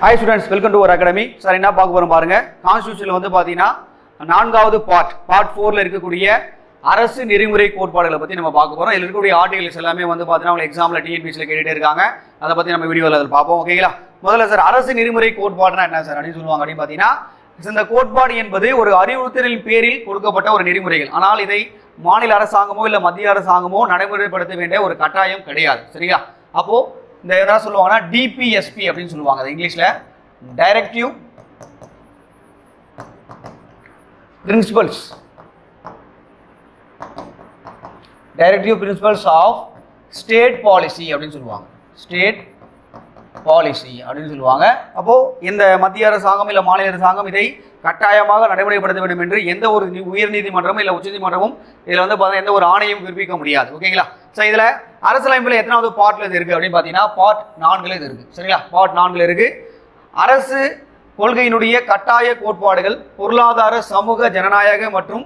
Hi students welcome to ஒரு academy sir என்ன பார்க்க போகிறோம் பாருங்கள் கான்ஸ்டியூஷனில் வந்து பார்த்தீங்கன்னா நான்காவது பார்ட் பார்ட் ஃபோரில் இருக்கக்கூடிய அரசு நெறிமுறை கோட்பாடுகளை பற்றி நம்ம பார்க்க போகிறோம் இதில் இருக்கக்கூடிய ஆர்டிகல்ஸ் எல்லாமே வந்து பார்த்தீங்கன்னா அவங்க எக்ஸாமில் டிஎன்பிசியில் கேட்டுகிட்டே இருக்காங்க. அதை பற்றி நம்ம வீடியோவில் அதில் பார்ப்போம் ஓகேங்களா முதல்ல சார் அரசு நெறிமுறை கோட்பாடுனா என்ன சார் அப்படின்னு சொல்லுவாங்க அப்படின்னு பார்த்தீங்கன்னா இந்த கோட்பாடு என்பது ஒரு அறிவுறுத்தலின் பேரில் கொடுக்கப்பட்ட ஒரு நெறிமுறைகள். ஆனால் இதை மாநில அரசாங்கமோ இல்லை மத்திய அரசாங்கமோ நடைமுறைப்படுத்த வேண்டிய ஒரு கட்டாயம் கிடையாது சரிங்களா? அப்போது இந்த என்ன சொல்லுவாங்கன்னா டிபிஎஸ்பி அப்படின்னு சொல்லுவாங்க அது இங்கிலீஷில். Directive principles directive principles of state policy அப்படின்னு சொல்லுவாங்க. ஸ்டேட் பாலிசி அப்படின்னு சொல்லுவாங்க. அப்போ இந்த மத்திய அரசாங்கம் இல்ல மாநில அரசாங்கம் இதை கட்டாயமாக நடைமுறைப்படுத்த வேண்டும் என்று எந்த ஒரு உயர்நீதிமன்றமும் உயர் நீதிமன்றமும் இல்ல உச்சநீதிமன்றமும் இதுல வந்து பார்த்தீங்கன்னா எந்த ஒரு ஆணையும் பிறப்பிக்க முடியாது. ஓகேங்களா? ஸோ இதுல அரசியலமைப்புல எத்தனாவது பார்ட்ல இது இருக்கு அப்படின்னு பார்த்தீங்கன்னா பார்ட் நான்குல இது இருக்கு. சரிங்களா? பார்ட் நான்குல இருக்கு. அரசு கொள்கையினுடைய கட்டாய கோட்பாடுகள் பொருளாதார சமூக ஜனநாயக மற்றும்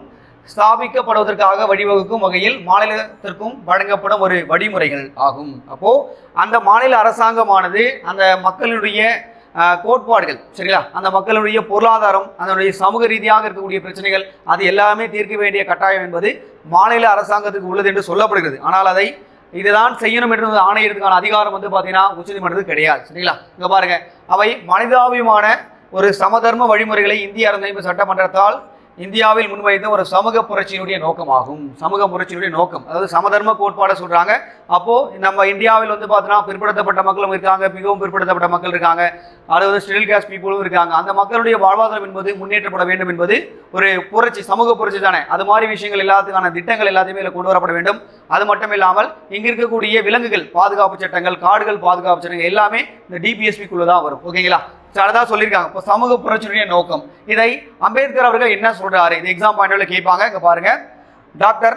ஸ்தாபிக்கப்படுவதற்காக வழிவகுக்கும் வகையில் மாநிலத்திற்கும் வழங்கப்படும் ஒரு வழிமுறைகள் ஆகும். அப்போ அந்த மாநில அரசாங்கமானது அந்த மக்களுடைய கோட்பாடுகள் சரிங்களா? அந்த மக்களுடைய பொருளாதாரம் அதனுடைய சமூக ரீதியாக இருக்கக்கூடிய பிரச்சனைகள் அது எல்லாமே தீர்க்க வேண்டிய கட்டாயம் என்பது மாநில அரசாங்கத்துக்கு உள்ளது என்று சொல்லப்படுகிறது. ஆனால் அதை இதுதான் செய்யணும் என்று ஆணையத்துக்கான அதிகாரம் வந்து பார்த்தீங்கன்னா உச்சநீதிமன்றத்துக்கு கிடையாது சரிங்களா? இங்க பாருங்க. அவை மனிதாபிமான ஒரு சமதர்ம வழிமுறைகளை இந்திய அரசமைப்பு சட்டமன்றத்தால் இந்தியாவில் முன்வைத்த ஒரு சமூக புரட்சியினுடைய நோக்கமாகும். சமூக புரட்சியினுடைய நோக்கம். அதாவது சமதர்ம கோட்பாடை சொல்கிறாங்க அப்போது நம்ம இந்தியாவில் வந்து பார்த்தோன்னா பிற்படுத்தப்பட்ட மக்களும் இருக்காங்க. மிகவும் பிற்படுத்தப்பட்ட மக்கள் இருக்காங்க. அதாவது ஸ்டில் கேஸ் பீப்புளும் இருக்காங்க. அந்த மக்களுடைய வாழ்வாதாரம் என்பது முன்னேற்றப்பட வேண்டும் என்பது ஒரு புரட்சி சமூக புரட்சி தானே. அது மாதிரி விஷயங்கள் எல்லாத்துக்கான திட்டங்கள் எல்லாத்தையுமே இதில் கொண்டு வரப்பட வேண்டும். அது மட்டும் இல்லாமல் இங்கே இருக்கக்கூடிய விலங்குகள் பாதுகாப்பு சட்டங்கள் காடுகள் பாதுகாப்பு சட்டங்கள் எல்லாமே இந்த டிபிஎஸ்பிக்குள்ளே தான் வரும். ஓகேங்களா? அதான் சொல்லியிருக்காங்க. இப்போ சமூக புரட்சியுடைய நோக்கம். இதை அம்பேத்கர் அவர்கள் என்ன சொல்றாரு? இது எக்ஸாம் பாயிண்ட்ல கேட்பாங்க. இங்க பாருங்க. டாக்டர்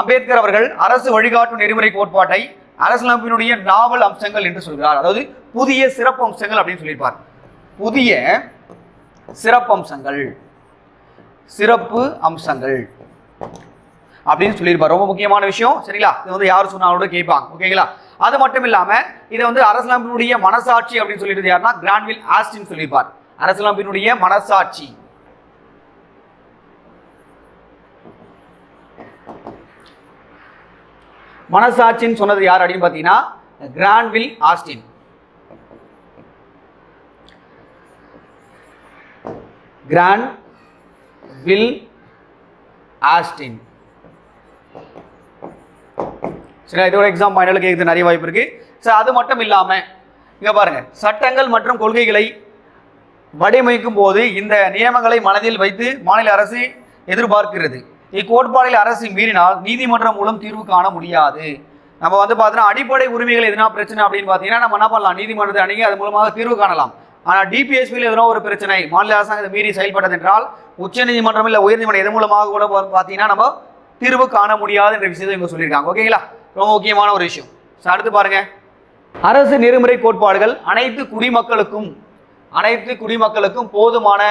அம்பேத்கர் அவர்கள் அரசு வழிகாட்டும் நெறிமுறை கோட்பாட்டை அரசியலமைப்பினுடைய நாவல் அம்சங்கள் என்று சொல்கிறார். அதாவது புதிய சிறப்பு அம்சங்கள் அப்படின்னு சொல்லியிருப்பார். புதிய சிறப்பு அம்சங்கள். சிறப்பு அம்சங்கள் அப்படின்னு சொல்லியிருப்பார். ரொம்ப முக்கியமான விஷயம். சரிங்களா? இது வந்து யார் சொன்னாலும் கூட கேட்பாங்க. ஓகேங்களா? அது மட்டும் இல்லாமல் இதை வந்து அரசியலமைப்பினுடைய மனசாட்சி அப்படின்னு சொல்லிட்டு யாருன்னா கிரான்வில் ஆஸ்டின் சொல்லியிருப்பார். அரசியலமைப்பினுடைய மனசாட்சி. மனசாட்சின்னு சொன்னது யார் அப்படின்னு பார்த்தீங்கன்னா கிரான்வில் ஆஸ்டின். Granville Austin. சரி இதோட எக்ஸாம் பாயிண்டில் கேட்குறது நிறைய வாய்ப்பு இருக்குது சார் அது மட்டும் இல்லாமல் இங்கே பாருங்கள் சட்டங்கள் மற்றும் கொள்கைகளை வடிவமைக்கும் போது இந்த நியமங்களை மனதில் வைத்து மாநில அரசு எதிர்பார்க்கிறது. இக்கோட்பாடில் அரசு மீறினால் நீதிமன்றம் மூலம் தீர்வு காண முடியாது. நம்ம வந்து பார்த்தீங்கன்னா அடிப்படை உரிமைகள் எதுனா பிரச்சனை அப்படின்னு பார்த்தீங்கன்னா நம்ம என்ன பண்ணலாம்? நீதிமன்றத்தை அணுகி அது மூலமாக தீர்வு காணலாம். ஆனால் டிபிஎஸ்பியில் எதனா ஒரு பிரச்சனை மாநில அரசாங்கத்தை மீறி செயல்பட்டது என்றால் உச்சநீதிமன்றம் இல்லை உயர்நீதிமன்றம் எது மூலமாக கூட பார்த்தீங்கன்னா நம்ம தீர்வு காண முடியாது என்ற விஷயத்தை இவங்க சொல்லியிருக்காங்க. ஓகேங்களா? ரொம்ப முக்கியமான ஒரு விஷயம். ஸோ அடுத்து பாருங்க. அரசு நெறிமுறை கோட்பாடுகள் அனைத்து குடிமக்களுக்கும் அனைத்து குடிமக்களுக்கும் போதுமான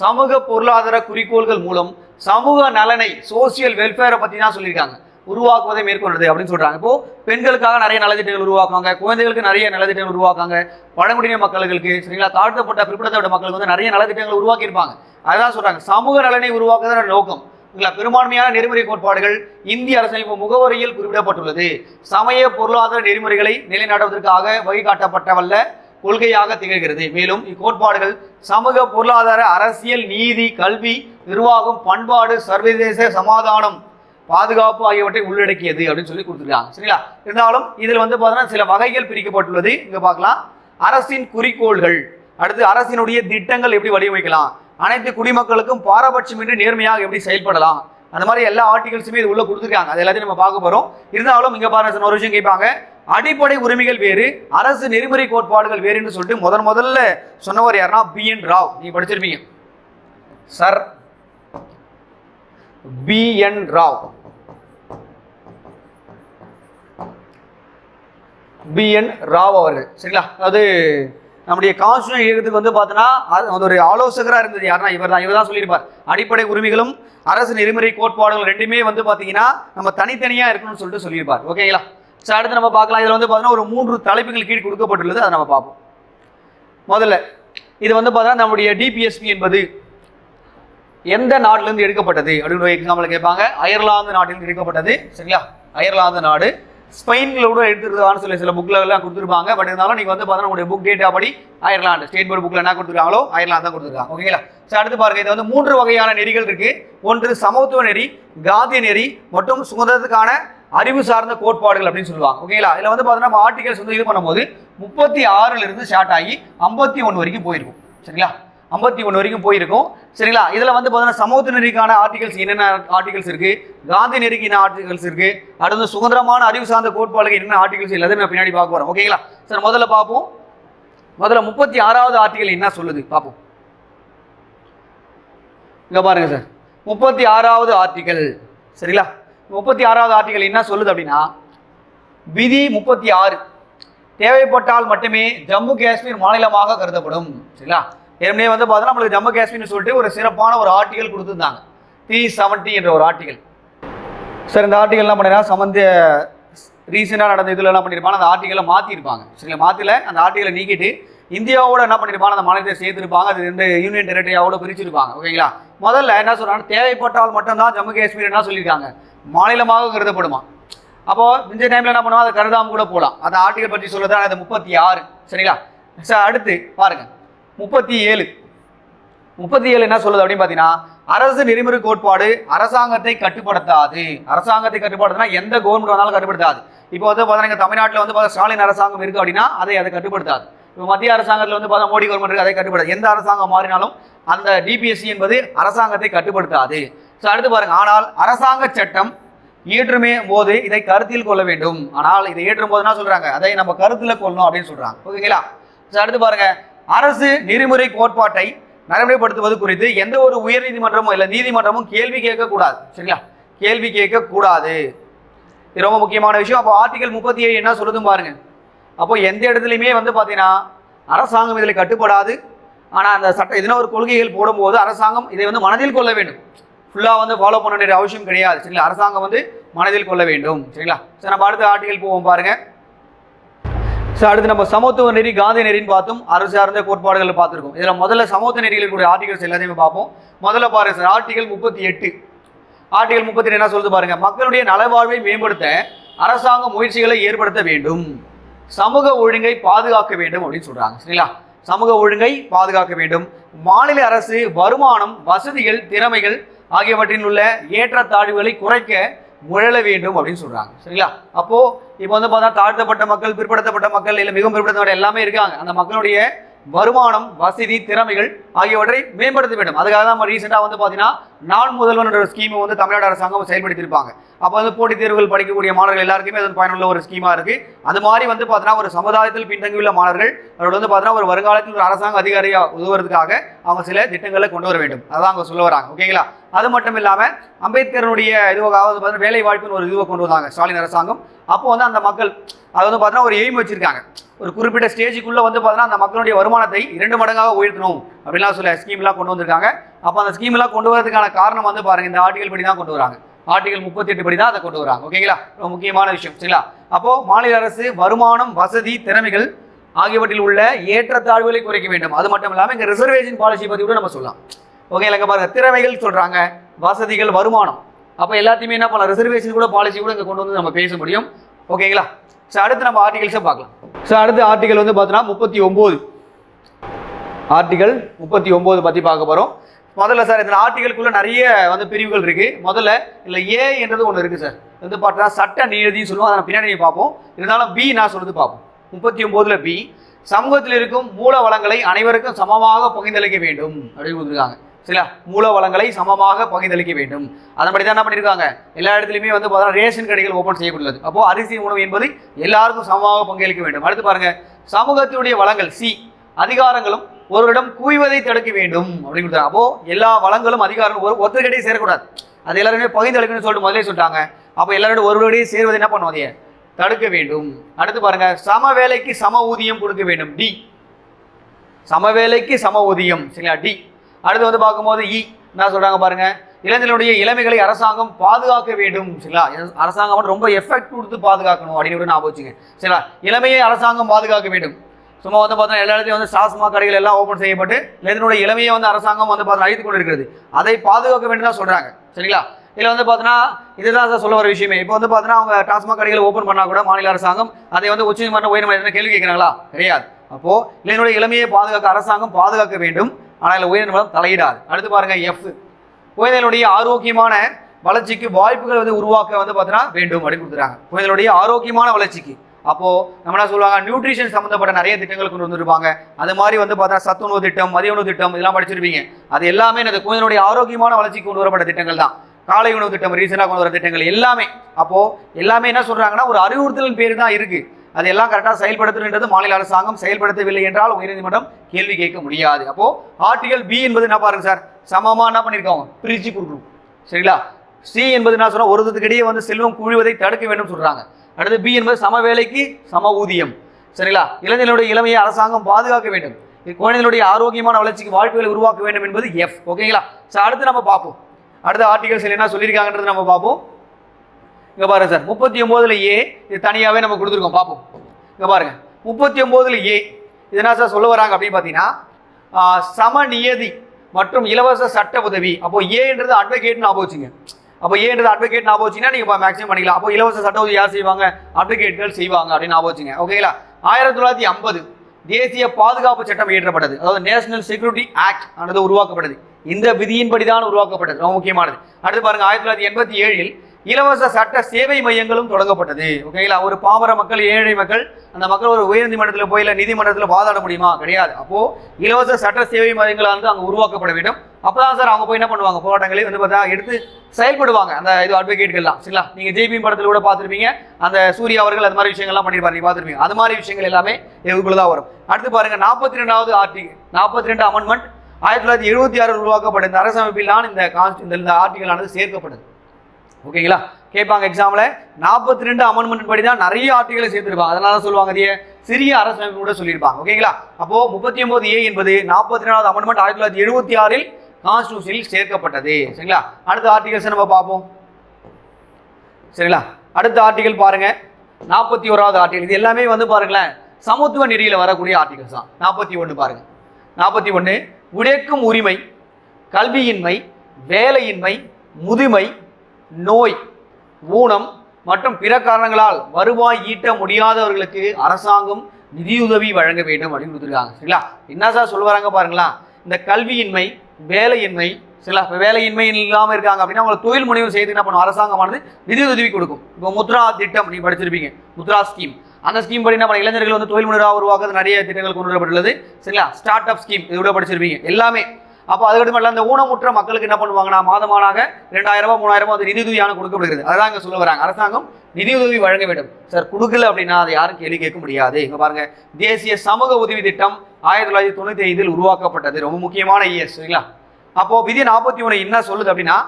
சமூக பொருளாதார குறிக்கோள்கள் மூலம் சமூக நலனை சோசியல் வெல்ஃபேரை பற்றி தான் சொல்லியிருக்காங்க. உருவாக்குவதை மேற்கொண்டது அப்படின்னு சொல்கிறாங்க இப்போ பெண்களுக்காக நிறைய நலத்திட்டங்கள் உருவாக்குவாங்க. குழந்தைகளுக்கு நிறைய நலத்திட்டங்கள் உருவாக்குவாங்க. பழங்குடியின மக்களுக்கு சரிங்களா தாழ்த்தப்பட்ட பிற்படுத்தப்பட்ட மக்களுக்கு வந்து நிறைய நலத்திட்டங்கள் உருவாக்கியிருப்பாங்க. அதுதான் சொல்கிறாங்க சமூக நலனை உருவாக்குறது நோக்கம். பெரும்பான்மையான நெறிமுறை கோட்பாடுகள் இந்திய அரசமைப்பு முகவரியில் குறிப்பிடப்பட்டுள்ளது. சமய பொருளாதார நெறிமுறைகளை நிலைநாட்டுவதற்காக வழிகாட்டப்பட்டவல்ல கொள்கையாக திகழ்கிறது. மேலும் இக்கோட்பாடுகள் சமூக பொருளாதார அரசியல் நீதி கல்வி நிர்வாகம் பண்பாடு சர்வதேச சமாதானம் பாதுகாப்பு ஆகியவற்றை உள்ளடக்கியது அப்படின்னு சொல்லி கொடுத்துருக்காங்க. சரிங்களா? இருந்தாலும் இதில் வந்து பார்த்தோன்னா சில வகைகள் பிரிக்கப்பட்டுள்ளது. இங்கே பார்க்கலாம். அரசின் குறிக்கோள்கள். அடுத்து அரசினுடைய திட்டங்கள் எப்படி வடிவமைக்கலாம்? அனைத்து குடிமக்களுக்கும் பாரபட்சமின்றி நேர்மையாக எப்படி செயல்படலாம்? அந்த மாதிரி எல்லா ஆர்டிகல்ஸுமே இது உள்ள கொடுத்துருக்காங்க. அது எல்லாத்தையும் நம்ம பார்க்க போறோம். இருந்தாலும் இங்க பாருங்க ஒரு விஷயம் கேட்பாங்க. அடிப்படை உரிமைகள் வேறு அரசு நெறிமுறை கோட்பாடுகள் வேறுன்னு சொல்லிட்டு முதன் முதல்ல சொன்னவர் யாருன்னா பி என் ராவ். நீங்க படிச்சிருப்பீங்க. Sir B N Rao. B N Rao அவர்கள். சரிங்களா? அதாவது நம்முடைய கான்ஸ்டியூஷன் இயக்கத்துக்கு வந்து பார்த்தோன்னா அது ஒரு ஆலோசகராக இருந்தது. யாருன்னா இவர் தான் இவர் தான் சொல்லியிருப்பார். அடிப்படை உரிமைகளும் அரசு நெறிமுறை கோட்பாடுகள் ரெண்டுமே வந்து பார்த்தீங்கன்னா நம்ம தனித்தனியாக இருக்கணும்னு சொல்லிட்டு சொல்லியிருப்பார். ஓகேங்களா ஸோ அடுத்து நம்ம பார்க்கலாம். இதில் வந்து பார்த்தீங்கன்னா ஒரு மூன்று தலைப்புகள் கீழ் கொடுக்கப்பட்டுள்ளது. அதை நம்ம பார்ப்போம். முதல்ல இது வந்து பார்த்தீங்கன்னா நம்முடைய டிபிஎஸ்பி என்பது எந்த நாட்டிலிருந்து எடுக்கப்பட்டது? அப்படின்னு ஒரு எக்ஸாம்பிள் கேட்பாங்க. அயர்லாந்து நாட்டிலிருந்து எடுக்கப்பட்டது. சரிங்களா? அயர்லாந்து நாடு. ஸ்பெயின்ல கூட எடுத்துருக்கான்னு சொல்லி சில புக்கில் எல்லாம் கொடுத்துருப்பாங்க. பட் இருந்தாலும் நீங்கள் வந்து பார்த்தீங்கன்னா உங்களுடைய புக் டேட்டா படி அயர்லாண்டு ஸ்டேட் போர்டு புக்கில் என்ன கொடுத்துருக்காங்களோ அயர்லாந்து தான் கொடுத்துருக்காங்க. ஓகேங்களா ஸோ அடுத்து பாருங்க இது வந்து மூன்று வகையான நெறிகள் இருக்கு. ஒன்று சமத்துவ நெறி காந்திய நெறி மற்றும் சுதந்திரத்துக்கான அறிவு சார்ந்த கோட்பாடுகள் அப்படின்னு சொல்லுவாங்க. ஓகேங்களா இதில் வந்து பார்த்தீங்கன்னா நம்ம ஆர்டிகல்ஸ் வந்து இது பண்ணும்போது முப்பத்தி ஆறுல இருந்து ஸ்டார்ட் ஆகி ஐம்பத்தி ஒன்று வரைக்கும் போயிருக்கும். சரிங்களா? ஐம்பத்தி ஒன்று வரைக்கும் போயிருக்கும். சரிங்களா? இதில் வந்து பார்த்தீங்கன்னா சமூக நெறிக்கான ஆர்டிகல்ஸ் என்னென்ன ஆர்டிகல்ஸ் இருக்குது காந்தி நெறிக்கு என்ன ஆர்டிகல்ஸ் இருக்குது அடுத்து சுதந்திரமான அறிவு சார்ந்த கோட்பாடுகள் என்னென்ன ஆர்டிகல்ஸ் எல்லாத்தையும் நான் பின்னாடி பார்க்க போகிறோம் ஓகேங்களா? சார் முதல்ல பார்ப்போம். முதல்ல முப்பத்தி ஆறாவது ஆர்டிகல் என்ன சொல்லுது? பார்ப்போம். இங்கே பாருங்க சார். முப்பத்தி ஆறாவது ஆர்டிகல் சரிங்களா? முப்பத்தி ஆறாவது ஆர்டிகல் என்ன சொல்லுது அப்படின்னா விதி முப்பத்தி ஆறு. தேவைப்பட்டால் மட்டுமே ஜம்மு காஷ்மீர் மாநிலமாக கருதப்படும். சரிங்களா? ஏற்கனவே வந்து பார்த்தோன்னா நம்மளுக்கு ஜம்மு காஷ்மீர்னு சொல்லிட்டு ஒரு சிறப்பான ஒரு ஆர்டிகல் கொடுத்துருந்தாங்க. த்ரீ செவன்ட்டி என்ற ஒரு ஆர்டிகல். சார் இந்த ஆர்டிகல் என்ன பண்ணினா சம்மந்த ரீசெண்டாக நடந்த இதில் என்ன பண்ணியிருப்பாங்க அந்த ஆர்டிகளை மாற்றிருப்பாங்க சரிங்களா? மாற்றல அந்த ஆர்டிகளை நீக்கிட்டு இந்தியாவோட என்ன பண்ணியிருப்பாங்க அந்த மாநிலத்தை சேர்த்துருப்பாங்க. அது ரெண்டு யூனியன் டெரிட்டரியாவோட பிரிச்சிருப்பாங்க. ஓகேங்களா? முதல்ல என்ன சொல்கிறாங்க தேவைப்பட்டால் மட்டும்தான் ஜம்மு காஷ்மீர் என்ன சொல்லியிருக்காங்க? மாநிலமாக கருதப்படுமா? அப்போது இந்த டைமில் என்ன பண்ணுவோம்? அதை கருதாமல் கூட போகலாம் அந்த ஆர்டிகல் பற்றி சொல்லதான் அது முப்பத்தி ஆறு. சரிங்களா? சார் அடுத்து பாருங்கள் முப்பத்தி ஏழு. முப்பத்தி ஏழு என்ன சொல்லுது அப்படின்னு பார்த்தீங்கன்னா அரசு நெறிமுறை கோட்பாடு அரசாங்கத்தை கட்டுப்படுத்தாது. அரசாங்கத்தை கட்டுப்படுத்தினா எந்த கவர்மெண்ட் வந்தாலும் கட்டுப்படுத்தாது. இப்போ வந்து பார்த்தீங்கன்னா தமிழ்நாட்டில் வந்து பார்த்தா ஸ்டாலின் அரசாங்கம் இருக்குது அப்படின்னா அதை அதை கட்டுப்படுத்தாது. இப்போ மத்திய அரசாங்கத்தில் வந்து பார்த்தா மோடி கவர்மெண்ட் இருக்குது அதை கட்டுப்படுத்தாது எந்த அரசாங்கம் மாறினாலும் அந்த டிபிஎஸ்சி என்பது அரசாங்கத்தை கட்டுப்படுத்தாது. ஸோ அடுத்து பாருங்க. ஆனால் அரசாங்க சட்டம் இயற்றுமே போது இதை கருத்தில் கொள்ள வேண்டும். ஆனால் இதை ஏற்றும் போது என்ன சொல்கிறாங்க அதை நம்ம கருத்தில் கொள்ளணும் அப்படின்னு சொல்கிறாங்க ஓகேங்களா? ஸோ அடுத்து பாருங்கள் அரசு நெறிமுறை கோட்பாட்டை நடைமுறைப்படுத்துவது குறித்து எந்த ஒரு உயர் நீதிமன்றமும் இல்லை நீதிமன்றமும் கேள்வி கேட்கக்கூடாது. சரிங்களா? கேள்வி கேட்கக்கூடாது. இது ரொம்ப முக்கியமான விஷயம். அப்போ ஆர்டிகல் முப்பத்தி ஏழு என்ன சொல்லுதும் பாருங்க. அப்போ எந்த இடத்துலையுமே வந்து பார்த்தீங்கன்னா அரசாங்கம் இதில் கட்டுப்படாது. ஆனால் அந்த சட்ட எதனா ஒரு கொள்கைகள் போடும்போது அரசாங்கம் இதை வந்து மனதில் கொள்ள வேண்டும். ஃபுல்லாக வந்து ஃபாலோ பண்ண வேண்டிய அவசியம் கிடையாது. சரிங்களா? அரசாங்கம் வந்து மனதில் கொள்ள வேண்டும். சரிங்களா? சரி நம்ம அடுத்த ஆர்டிகல் போவோம் பாருங்கள் ஸோ அடுத்து நம்ம சமத்துவ நெறி காந்தி நெறின்னு பார்த்தோம். அரசு சார்ந்த கோட்பாடுகள் பார்த்துருக்கோம். இதில் முதல்ல சமத்துவ நெறிகளுடைய ஆர்டிகல்ஸ் எல்லாத்தையுமே பார்ப்போம். முதல்ல பாருங்க சார் ஆர்டிகல் முப்பத்தி எட்டு. ஆர்டிகல் முப்பத்தி என்ன சொல்லுது பாருங்க. மக்களுடைய நலவாழ்வை மேம்படுத்த அரசாங்கம் முயற்சிகளை ஏற்படுத்த வேண்டும். சமூக ஒழுங்கை பாதுகாக்க வேண்டும் அப்படின்னு சொல்றாங்க. சரிங்களா? சமூக ஒழுங்கை பாதுகாக்க வேண்டும். மாநில அரசு வருமானம் வசதிகள் திறமைகள் ஆகியவற்றில் உள்ள ஏற்றத்தாழ்வுகளை குறைக்க முழல வேண்டும் அப்படின்னு சொல்றாங்க. சரிங்களா? அப்போ இப்போ வந்து பார்த்தா தாழ்த்தப்பட்ட மக்கள் பிற்படுத்தப்பட்ட மக்கள் இல்லை மிகவும் பிற்படுத்தப்பட்ட எல்லாமே இருக்காங்க. அந்த மக்களுடைய வருமானம் வசதி திறமைகள் ஆகியவற்றை மேம்படுத்த வேண்டும். அதுக்காக தான் நம்ம ரீசெண்டாக வந்து பார்த்தீங்கன்னா நான் முதல்வன் என்ற ஸ்கீமை வந்து தமிழ்நாடு அரசாங்கம் செயல்படுத்தியிருப்பாங்க. அப்போ வந்து போட்டித் தேர்வுகள் படிக்கக்கூடிய மாணவர்கள் எல்லாருக்குமே அது பயனுள்ள ஒரு ஸ்கீமாக இருக்குது அது மாதிரி வந்து பார்த்தீங்கன்னா ஒரு சமுதாயத்தில் பின்தங்கியுள்ள மாணவர்கள் அவர்கள் வந்து பார்த்தீங்கன்னா ஒரு வருங்காலத்தில் ஒரு அரசாங்க அதிகாரியாக உதவுறதுக்காக அவங்க சில திட்டங்களை கொண்டு வர வேண்டும். அதான் அவங்க சொல்ல வராங்க. ஓகேங்களா அது மட்டும் இல்லாமல் அம்பேத்கரனுடைய இதுவாக வந்து பார்த்தீங்கன்னா வேலை வாய்ப்புன்னு ஒரு இதுவை கொண்டு வந்தாங்க ஸ்டாலின் அரசாங்கம். அப்போ வந்து அந்த மக்கள் அது வந்து பார்த்தீங்கன்னா ஒரு எய்ம் வச்சிருக்காங்க. ஒரு குறிப்பிட்ட ஸ்டேஜுக்குள்ளே வந்து பார்த்தீங்கன்னா அந்த மக்களுடைய வருமானத்தை இரண்டு மடங்காக உயர்த்தணும் அப்படின்லாம் சொல்ல ஸ்கீம்லாம் கொண்டு வந்திருக்காங்க. அப்போ அந்த ஸ்கீம்லாம் கொண்டு வரதுக்கான காரணம் வந்து பாருங்க இந்த ஆர்டிகல் படி தான் கொண்டு வராங்க. ஆர்டிகல் முப்பத்தி எட்டு படி தான் அதை கொண்டு வராங்க. ஓகேங்களா ரொம்ப முக்கியமான விஷயம். சரிங்களா? அப்போ மாநில அரசு வருமானம் வசதி திறமைகள் ஆகியவற்றில் உள்ள ஏற்றத்தாழ்வுகளை குறைக்க வேண்டும். அது மட்டும் இல்லாமல் இங்கே ரிசர்வேஷன் பாலிசி பற்றி கூட நம்ம சொல்லலாம். ஓகேங்களா இங்க பாருங்க திறமைகள் சொல்கிறாங்க வசதிகள் வருமானம். அப்போ எல்லாத்தையுமே என்ன பண்ணலாம்? ரிசர்வேஷன் கூட பாலிசி கூட இங்கே கொண்டு வந்து நம்ம பேச முடியும். ஓகேங்களா ஸோ அடுத்து நம்ம ஆர்டிகல்ஸை பார்க்கலாம். ஸோ அடுத்த ஆர்டிகல் வந்து பார்த்தோன்னா முப்பத்தி ஒம்பது. ஆர்டிகல் முப்பத்தி ஒம்பது பற்றி பார்க்க போகிறோம் முதல்ல சார் இந்த ஆர்டிகளுக்குள்ள நிறைய வந்து பிரிவுகள் இருக்கு. முதல்ல இல்லை ஏ என்றது ஒன்று இருக்கு சார் வந்து பார்த்தா சட்ட நீதின்னு சொல்லுவோம். அதை நம்ம பின்னாடி பார்ப்போம். இருந்தாலும் பி நான் சொல்றது பார்ப்போம். முப்பத்தி ஒம்போதுல பி சமூகத்தில் இருக்கும் மூல வளங்களை அனைவருக்கும் சமமாக பகிர்ந்தளிக்க வேண்டும் அப்படின்னு கொடுத்துருக்காங்க. சரிங்களா மூல வளங்களை சமமாக பகிர்ந்தளிக்க வேண்டும். அதன்படி தான் என்ன பண்ணியிருக்காங்க எல்லா இடத்துலையுமே வந்து பார்த்தா ரேஷன் கடைகள் ஓப்பன் செய்யப்பட்டுள்ளது. அப்போ அரிசி உணவு என்பது எல்லாருக்கும் சமமாக பங்களிக்க வேண்டும். அடுத்து பாருங்க சமூகத்தினுடைய வளங்கள் சி அதிகாரங்களும் ஒருவரிடம் குவிவதை தடுக்க வேண்டும் அப்படின்னு கொடுத்தாங்க. அப்போ எல்லா வளங்களும் அதிகாரங்களும் ஒரு ஒருத்தர்கிட்டயே சேரக்கூடாது. அது எல்லாருமே பகிர்ந்தளிக்கணும்னு சொல்லிட்டு முதலே சொல்லிட்டாங்க. அப்போ எல்லாரோட ஒருவருடைய சேர்வது என்ன பண்ணுவதைய தடுக்க வேண்டும். அடுத்து பாருங்க சம வேலைக்கு சம ஊதியம் கொடுக்க வேண்டும். டி சம வேலைக்கு சம ஊதியம். சரிங்களா? டி அடுத்து வந்து பார்க்கும்போது இ என்ன சொல்றாங்க பாருங்க? இளைஞர்களுடைய இளமைகளை அரசாங்கம் பாதுகாக்க வேண்டும். சரிங்களா? அரசாங்கம் ரொம்ப எஃபெக்ட் கொடுத்து பாதுகாக்கணும் அப்படின்னு கூட நான் போச்சுங்க சரிங்களா? இளமையை அரசாங்கம் பாதுகாக்க வேண்டும். சும்மா வந்து பார்த்தீங்கன்னா எல்லா இடத்தையும் வந்து டாஸ்மாக் கடைகள் எல்லாம் ஓப்பன் செய்யப்பட்டு இதனுடைய இளமையை வந்து அரசாங்கம் வந்து பார்த்தீங்கன்னா அழித்து கொண்டு இருக்கிறது அதை பாதுகாக்க வேண்டும் தான் சொல்கிறாங்க சரிங்களா? இதில் வந்து பார்த்தீங்கன்னா இதுதான் சார் சொல்ல வர விஷயமே. இப்போ வந்து பார்த்தீங்கன்னா அவங்க டாஸ்மாக் கடைகளை ஓப்பன் பண்ணால் கூட மாநில அரசாங்கம் அதை வந்து உச்சநீதிமன்றம் உயர்நீதிமன்றம் கேள்வி கேட்குறாங்களா? கிடையாது. அப்போ இதனுடைய இளமையை பாதுகாக்க அரசாங்கம் பாதுகாக்க வேண்டும். ஆனால் இதில் உயர்நீதிமன்றம் தலையிடாது. அடுத்து பாருங்க எஃப் குழந்தைகளுடைய ஆரோக்கியமான வளர்ச்சிக்கு வாய்ப்புகள் வந்து உருவாக்க வந்து பார்த்தீங்கன்னா வேண்டும் அப்படின்னு கொடுத்துறாங்க குழந்தைகளுடைய ஆரோக்கியமான வளர்ச்சிக்கு. அப்போ நம்ம என்ன சொல்லுவாங்க? நியூட்ரிஷன் சம்மந்தப்பட்ட நிறைய திட்டங்கள் கொண்டு வந்திருப்பாங்க. அது மாதிரி வந்து பார்த்தீங்கன்னா சத்துணவு திட்டம் மதிய உணவு திட்டம் இதெல்லாம் படிச்சிருப்பீங்க. அது எல்லாமே இந்த குழந்தைகளுடைய ஆரோக்கியமான வளர்ச்சிக்கு கொண்டு வரப்பட்ட திட்டங்கள் தான். காலை உணவு திட்டம் ரீசெண்டாக கொண்டு வர திட்டங்கள் எல்லாமே. அப்போ எல்லாமே என்ன சொல்றாங்கன்னா ஒரு அறிவுறுத்தலின் பேர் தான் இருக்கு. அது எல்லாம் கரெக்டாக செயல்படுத்துன்றது மாநில அரசாங்கம். செயல்படுத்தவில்லை என்றால் உயர்நீதிமன்றம் கேள்வி கேட்க முடியாது. அப்போ ஆர்டிகல் பி என்பது என்ன பாருங்க சார் சமமாக என்ன பண்ணியிருக்காங்க பிரிச்சு கொடுக்கணும். சரிங்களா? சி என்பது என்ன சொன்னால் ஒரு இடையே வந்து செல்வம் குழுவதை தடுக்க வேண்டும் சொல்கிறாங்க அடுத்து பி என்பது சம வேலைக்கு சம ஊதியம். சரிங்களா? இளைஞர்களுடைய இளமையை அரசாங்கம் பாதுகாக்க வேண்டும். இது குழந்தைகளுடைய ஆரோக்கியமான வளர்ச்சிக்கு வாழ்க்கைகளை உருவாக்க வேண்டும் என்பது எஃப் ஓகேங்களா சார் அடுத்து நம்ம பார்ப்போம். அடுத்த ஆர்டிகல்ஸ் என்ன சொல்லியிருக்காங்கன்றது நம்ம பார்ப்போம். இங்கே பாருங்க சார் முப்பத்தி ஒம்போதில் ஏ இது தனியாகவே நம்ம கொடுத்துருக்கோம் பார்ப்போம் இங்கே பாருங்க முப்பத்தி ஒம்போதில் ஏ இது என்ன சார் சொல்ல வராங்க அப்படின்னு பார்த்தீங்கன்னா சமநியதி சம நியதி மற்றும் இலவச சட்ட உதவி. அப்போ ஏன்றது அட்வொகேட்னு ஞாபகம் வச்சுங்க. அப்போ ஏன்றது அட்வொகேட் ஞாபகம் வச்சுன்னா நீங்கள் மேக்ஸிமம் பண்ணிக்கலாம். அப்போ இலவச சட்ட உதவி யார் செய்வாங்க? அட்வொகேட்கள் செய்வாங்க அப்படின்னு ஞாபகம் வச்சுங்க. ஓகேங்களா ஆயிரத்தி தொள்ளாயிரத்தி ஐம்பது தேசிய பாதுகாப்பு சட்டம் இயற்றப்பட்டது. அதாவது நேஷனல் செக்யூரிட்டி ஆக்ட் ஆனது உருவாக்கப்பட்டது இந்த விதியின்படி தான் உருவாக்கப்பட்டது. ரொம்ப முக்கியமானது. அடுத்து பாருங்க ஆயிரத்தி தொள்ளாயிரத்தி எண்பத்தி ஏழில் இலவச சட்ட சேவை மையங்களும் தொடங்கப்பட்டது. ஓகேங்களா ஒரு பாமர மக்கள் ஏழை மக்கள் அந்த மக்கள் ஒரு உயர்நீதிமன்றத்தில் போய் இல்லை நீதிமன்றத்தில் வாதாட முடியுமா? கிடையாது. அப்போ இலவச சட்ட சேவை மையங்களாக வந்து அங்கே உருவாக்கப்பட வேண்டும். அப்பதான் சார் அவங்க போய் என்ன பண்ணுவாங்க? போராட்டங்களே வந்து பார்த்தா எடுத்து செயல்படுவாங்க. அந்த இது அட்வொகேட்கள்லாம் சரிங்களா? நீங்க ஜேபி படத்தில் கூட பார்த்துருப்பீங்க. அந்த சூர்யா அவர்கள் அது மாதிரி விஷயங்கள்லாம் பண்ணியிருப்பாரு. நீங்க பார்த்துருப்பீங்க. அது மாதிரி விஷயங்கள் எல்லாமே இதுக்குள்ள தான் வரும். அடுத்து பாருங்க நாற்பத்தி ரெண்டாவது ஆர்டிகல் நாற்பத்தி ரெண்டு அமெண்ட்மெண்ட் ஆயிரத்தி தொள்ளாயிரத்தி எழுபத்தி ஆறு உருவாக்கப்பட்ட இந்த அரசமைப்பில் தான் இந்த கான்ஸ்ட் இந்த- இந்த ஆர்டிகல் ஆனது சேர்க்கப்பட்டது. ஓகேங்களா? கேட்பாங்க எக்ஸாம்ல நாற்பத்தி ரெண்டு அமெண்ட்மெண்ட் படி தான் நிறைய ஆர்டிகளை சேர்த்திருப்பாங்க அதனால தான் சொல்லுவாங்க அதையே சிறிய அரசமைப்பு கூட சொல்லியிருப்பாங்க. ஓகேங்களா? அப்போ முப்பத்தி ஒன்பது ஏ என்பது நாற்பத்தி நாலாவது அமெண்ட்மெண்ட் ஆயிரத்தி தொள்ளாயிரத்தி எழுபத்தி ஆறில் கான்ஸ்டியூஷனில் சேர்க்கப்பட்டது. சரிங்களா? அடுத்த ஆர்டிகல்ஸ் நம்ம பார்ப்போம். சரிங்களா? அடுத்த ஆர்டிகல் பாருங்க. நாற்பத்தி ஓராவது ஆர்டிகல் இது எல்லாமே வந்து பாருங்களேன் சமத்துவ நெறியில் வரக்கூடிய ஆர்டிகல்ஸ் தான். நாற்பத்தி ஒன்று பாருங்க. நாற்பத்தி ஒன்று உழைக்கும் உரிமை கல்வியின்மை வேலையின்மை முதுமை நோய் ஊனம் மற்றும் பிற காரணங்களால் வருவாய் ஈட்ட முடியாதவர்களுக்கு அரசாங்கம் நிதியுதவி வழங்க வேண்டும் அப்படின்னு கொடுத்துருக்காங்க. சரிங்களா? என்ன சார் சொல்ல வராங்க பாருங்களா? இந்த கல்வியின்மை வேலையின்மை சரிங்களா இப்போ வேலையின்மை இல்லாமல் இருக்காங்க அப்படின்னா அவங்களை தொழில் முனைவு செய்து என்ன பண்ணும்? அரசாங்கமானது நிதியுதவி கொடுக்கும். இப்போ முத்ரா திட்டம் நீங்கள் படிச்சிருப்பீங்க. முத்ரா ஸ்கீம் அந்த ஸ்கீம் படி என்ன பண்ண இளைஞர்கள் வந்து தொழில் முனைவாக உருவாக்குறது நிறைய திட்டங்கள் கொண்டு வரப்பட்டுள்ளது சரிங்களா? ஸ்டார்ட் அப் ஸ்கீம் இது கூட படிச்சிருப்பீங்க. எல்லாமே அப்போ அதுக்கடுத்து மட்டும் இந்த ஊனமுற்ற மக்களுக்கு என்ன பண்ணுவாங்கன்னா மாதமானாக ரெண்டாயிரம் ரூபாய் மூணாயிரம் ரூபாய் அது நிதியுதவியான கொடுக்கப்படுகிறது. அதான் இங்கே சொல்ல வராங்க. அரசாங்கம் நிதியுதவி வழங்க வேண்டும். சார் கொடுக்கல அப்படின்னா அதை யாரும் கேள்வி கேட்க முடியாது. இங்கே பாருங்க தேசிய சமூக உதவி திட்டம் ஆயிரத்தி தொள்ளாயிரத்தி தொண்ணூற்றி ஐந்தில் உருவாக்கப்பட்டது. ரொம்ப முக்கியமான இயர் சரிங்களா? அப்போது விதி நாற்பத்தி ஒன்று என்ன சொல்லுது அப்படின்னா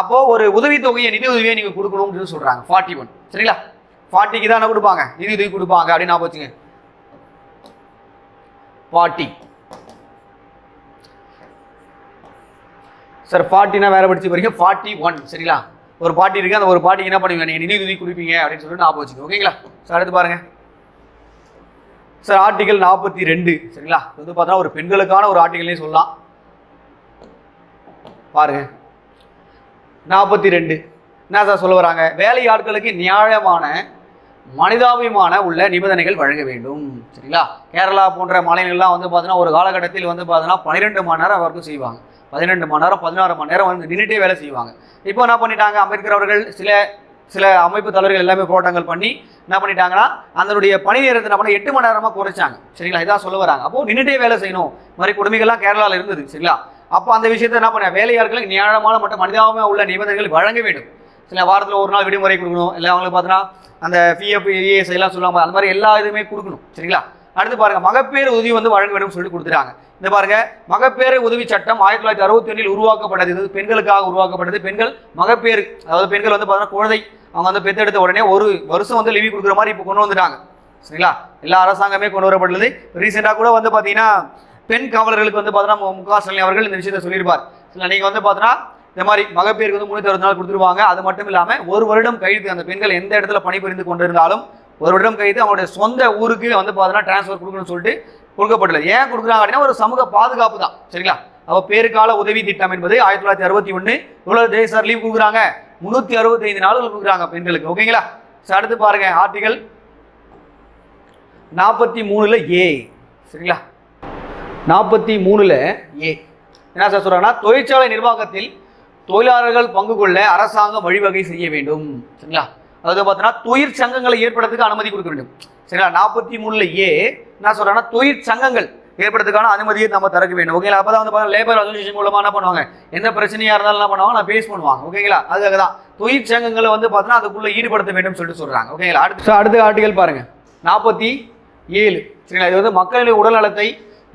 அப்போது ஒரு உதவித்தொகையை நிதியுதவியை நீங்கள் கொடுக்கணும் கொடுக்கணும்னு சொல்கிறாங்க ஃபார்ட்டி ஒன் சரிங்களா? ஃபார்ட்டிக்கு தான் என்ன கொடுப்பாங்க? நிதியுதவி கொடுப்பாங்க அப்படின்னு நான் போச்சுங்க ஃபார்ட்டி சார் ஃபார்ட்டினா வேறு படிச்சு போறீங்க. ஃபார்ட்டி ஒன் சரிங்களா? ஒரு பாட்டி இருக்கு அந்த ஒரு பாட்டிக்கு என்ன பண்ணுவீங்க? நீங்கள் நிதி உதவி கொடுப்பீங்க அப்படின்னு சொல்லிட்டு ஞாபகம் வச்சுக்கோங்க ஓகேங்களா? சார் அடுத்து பாருங்க. சார் ஆர்டிகல் நாற்பத்தி ரெண்டு சரிங்களா? இது வந்து பார்த்தோன்னா ஒரு பெண்களுக்கான ஒரு ஆர்டிகல்னே சொல்லலாம். பாருங்க. நாற்பத்தி ரெண்டு. என்ன சார் சொல்ல வராங்க? வேலை ஆட்களுக்கு நியாயமான மனிதாபிமான உள்ள நிபந்தனைகள் வழங்க வேண்டும் சரிங்களா? கேரளா போன்ற மாநிலங்கள்லாம் வந்து பார்த்தீங்கன்னா ஒரு காலகட்டத்தில் வந்து பார்த்தீங்கன்னா பன்னிரெண்டு மணி நேரம் வரைக்கும் செய்வாங்க. பதினெண்டு மணி நேரம் பதினாறு மணி நேரம் வந்து நின்றுட்டே வேலை செய்வாங்க. இப்போ என்ன பண்ணிட்டாங்க? அம்பேத்கர் அவர்கள் சில சில அமைப்பு தலைவர்கள் எல்லாமே போராட்டங்கள் பண்ணி என்ன பண்ணிட்டாங்கன்னா அதனுடைய பணி நேரத்தை என்ன பண்ண எட்டு மணி நேரமாக குறைச்சாங்க. சரிங்களா? இதான் சொல்ல வராங்க. அப்போ நின்றுட்டே வேலை செய்யணும். இந்த மாதிரி கொடுமைகள்லாம் கேரளாவில் இருந்தது. சரிங்களா? அப்போ அந்த விஷயத்தை என்ன பண்ண வேலையாளர்களுக்கு நியாயமான மற்றும் மனிதாபமாக உள்ள நிபந்தனைகள் வழங்க வேண்டும். சில வாரத்தில் ஒரு நாள் விடுமுறை கொடுக்கணும். இல்லை அவங்களுக்கு பார்த்தீங்கன்னா அந்த பிஎஃப் இஎஸ் எல்லாம் சொல்லுவாங்க அந்த மாதிரி எல்லா இதுவுமே கொடுக்கணும். சரிங்களா? அடுத்து பாருங்கள் மகப்பேறு உதவி வந்து வழங்க வேண்டும் சொல்லி கொடுத்துட்டாங்க. இந்த பாருங்க மகப்பேறு உதவி சட்டம் ஆயிரத்தி தொள்ளாயிரத்தி அறுபத்தி ஒன்றில் உருவாக்கப்பட்டது. இது பெண்களுக்காக உருவாக்கப்பட்டது. பெண்கள் மகப்பேறு அதாவது பெண்கள் வந்து பார்த்தீங்கன்னா குழந்தை அவங்க வந்து பெத்தெடுத்த உடனே ஒரு வருஷம் வந்து லீவு கொடுக்குற மாதிரி இப்போ கொண்டு வந்துட்டாங்க. சரிங்களா? எல்லா அரசாங்கமே கொண்டு வரப்பட்டுள்ளது. ரீசெண்டாக கூட வந்து பார்த்தீங்கன்னா பெண் காவலர்களுக்கு வந்து பார்த்தீங்கன்னா முகா ஸ்டாலின் அவர்கள் இந்த விஷயத்தை சொல்லியிருப்பார். இல்லை நீங்கள் வந்து பார்த்தீங்கன்னா இந்த மாதிரி மகப்பேருக்கு வந்து முன்னூற்றி அறுபது நாள் கொடுத்துருவாங்க. அது மட்டும் இல்லாமல் ஒரு வருடம் கைது அந்த பெண்கள் எந்த இடத்துல பணிபுரிந்து கொண்டிருந்தாலும் ஒரு வருடம் கைது அவங்களுடைய சொந்த ஊருக்கு வந்து பார்த்தீங்கன்னா டிரான்ஸ்ஃபர் கொடுக்கணும்னு சொல்லிட்டு கொடுக்கப்பட்டுள்ளது. ஏன் கொடுக்குறாங்க அப்படின்னா ஒரு சமூக பாதுகாப்பு தான். சரிங்களா? அப்போ பேருக்கால உதவி திட்டம் என்பது ஆயிரத்தி தொள்ளாயிரத்தி அறுபத்தி ஒன்று இவ்வளோ டே சார் லீவ் கொடுக்குறாங்க. முந்நூற்றி அறுபத்தைந்து நாட்கள் கொடுக்குறாங்க பெண்களுக்கு. ஓகேங்களா? சார் அடுத்து பாருங்க ஆர்டிகல் நாற்பத்தி மூணுல ஏ சரிங்களா? நாற்பத்தி மூணுல ஏ என்ன சார் சொல்றாங்கன்னா தொழிற்சாலை நிர்வாகத்தில் தொழிலாளர்கள் பங்கு கொள்ள அரசாங்கம் வழிவகை செய்ய வேண்டும். சரிங்களா? அதாவது பார்த்தோன்னா தொழிற் சங்கங்களை ஏற்படுறதுக்கு அனுமதி கொடுக்க வேண்டும். சரிங்களா? நாற்பத்தி மூணுல ஏ என்ன சொல்கிறேன்னா தொழிற் சங்கங்கள் ஏற்படுறதுக்கான அனுமதியை நம்ம திறக்க வேண்டும். ஓகேங்களா? அப்போ தான் வந்து லேபர் அசோசியேஷன் மூலமாக என்ன பண்ணுவாங்க? எந்த பிரச்சனையாக இருந்தாலும் என்ன பண்ணுவாங்க? நான் பேஸ் பண்ணுவாங்க. ஓகேங்களா? அதுக்காக தான் தொழிற்சங்கங்களை வந்து பார்த்தோன்னா அதுக்குள்ளே ஈடுபடுத்த வேண்டும் சொல்லிட்டு சொல்கிறாங்க ஓகேங்களா? அடுத்து அடுத்த ஆர்டிகல் பாருங்கள் நாற்பத்தி ஏழு. சரிங்களா? இது வந்து மக்களின் உடல் நலத்தை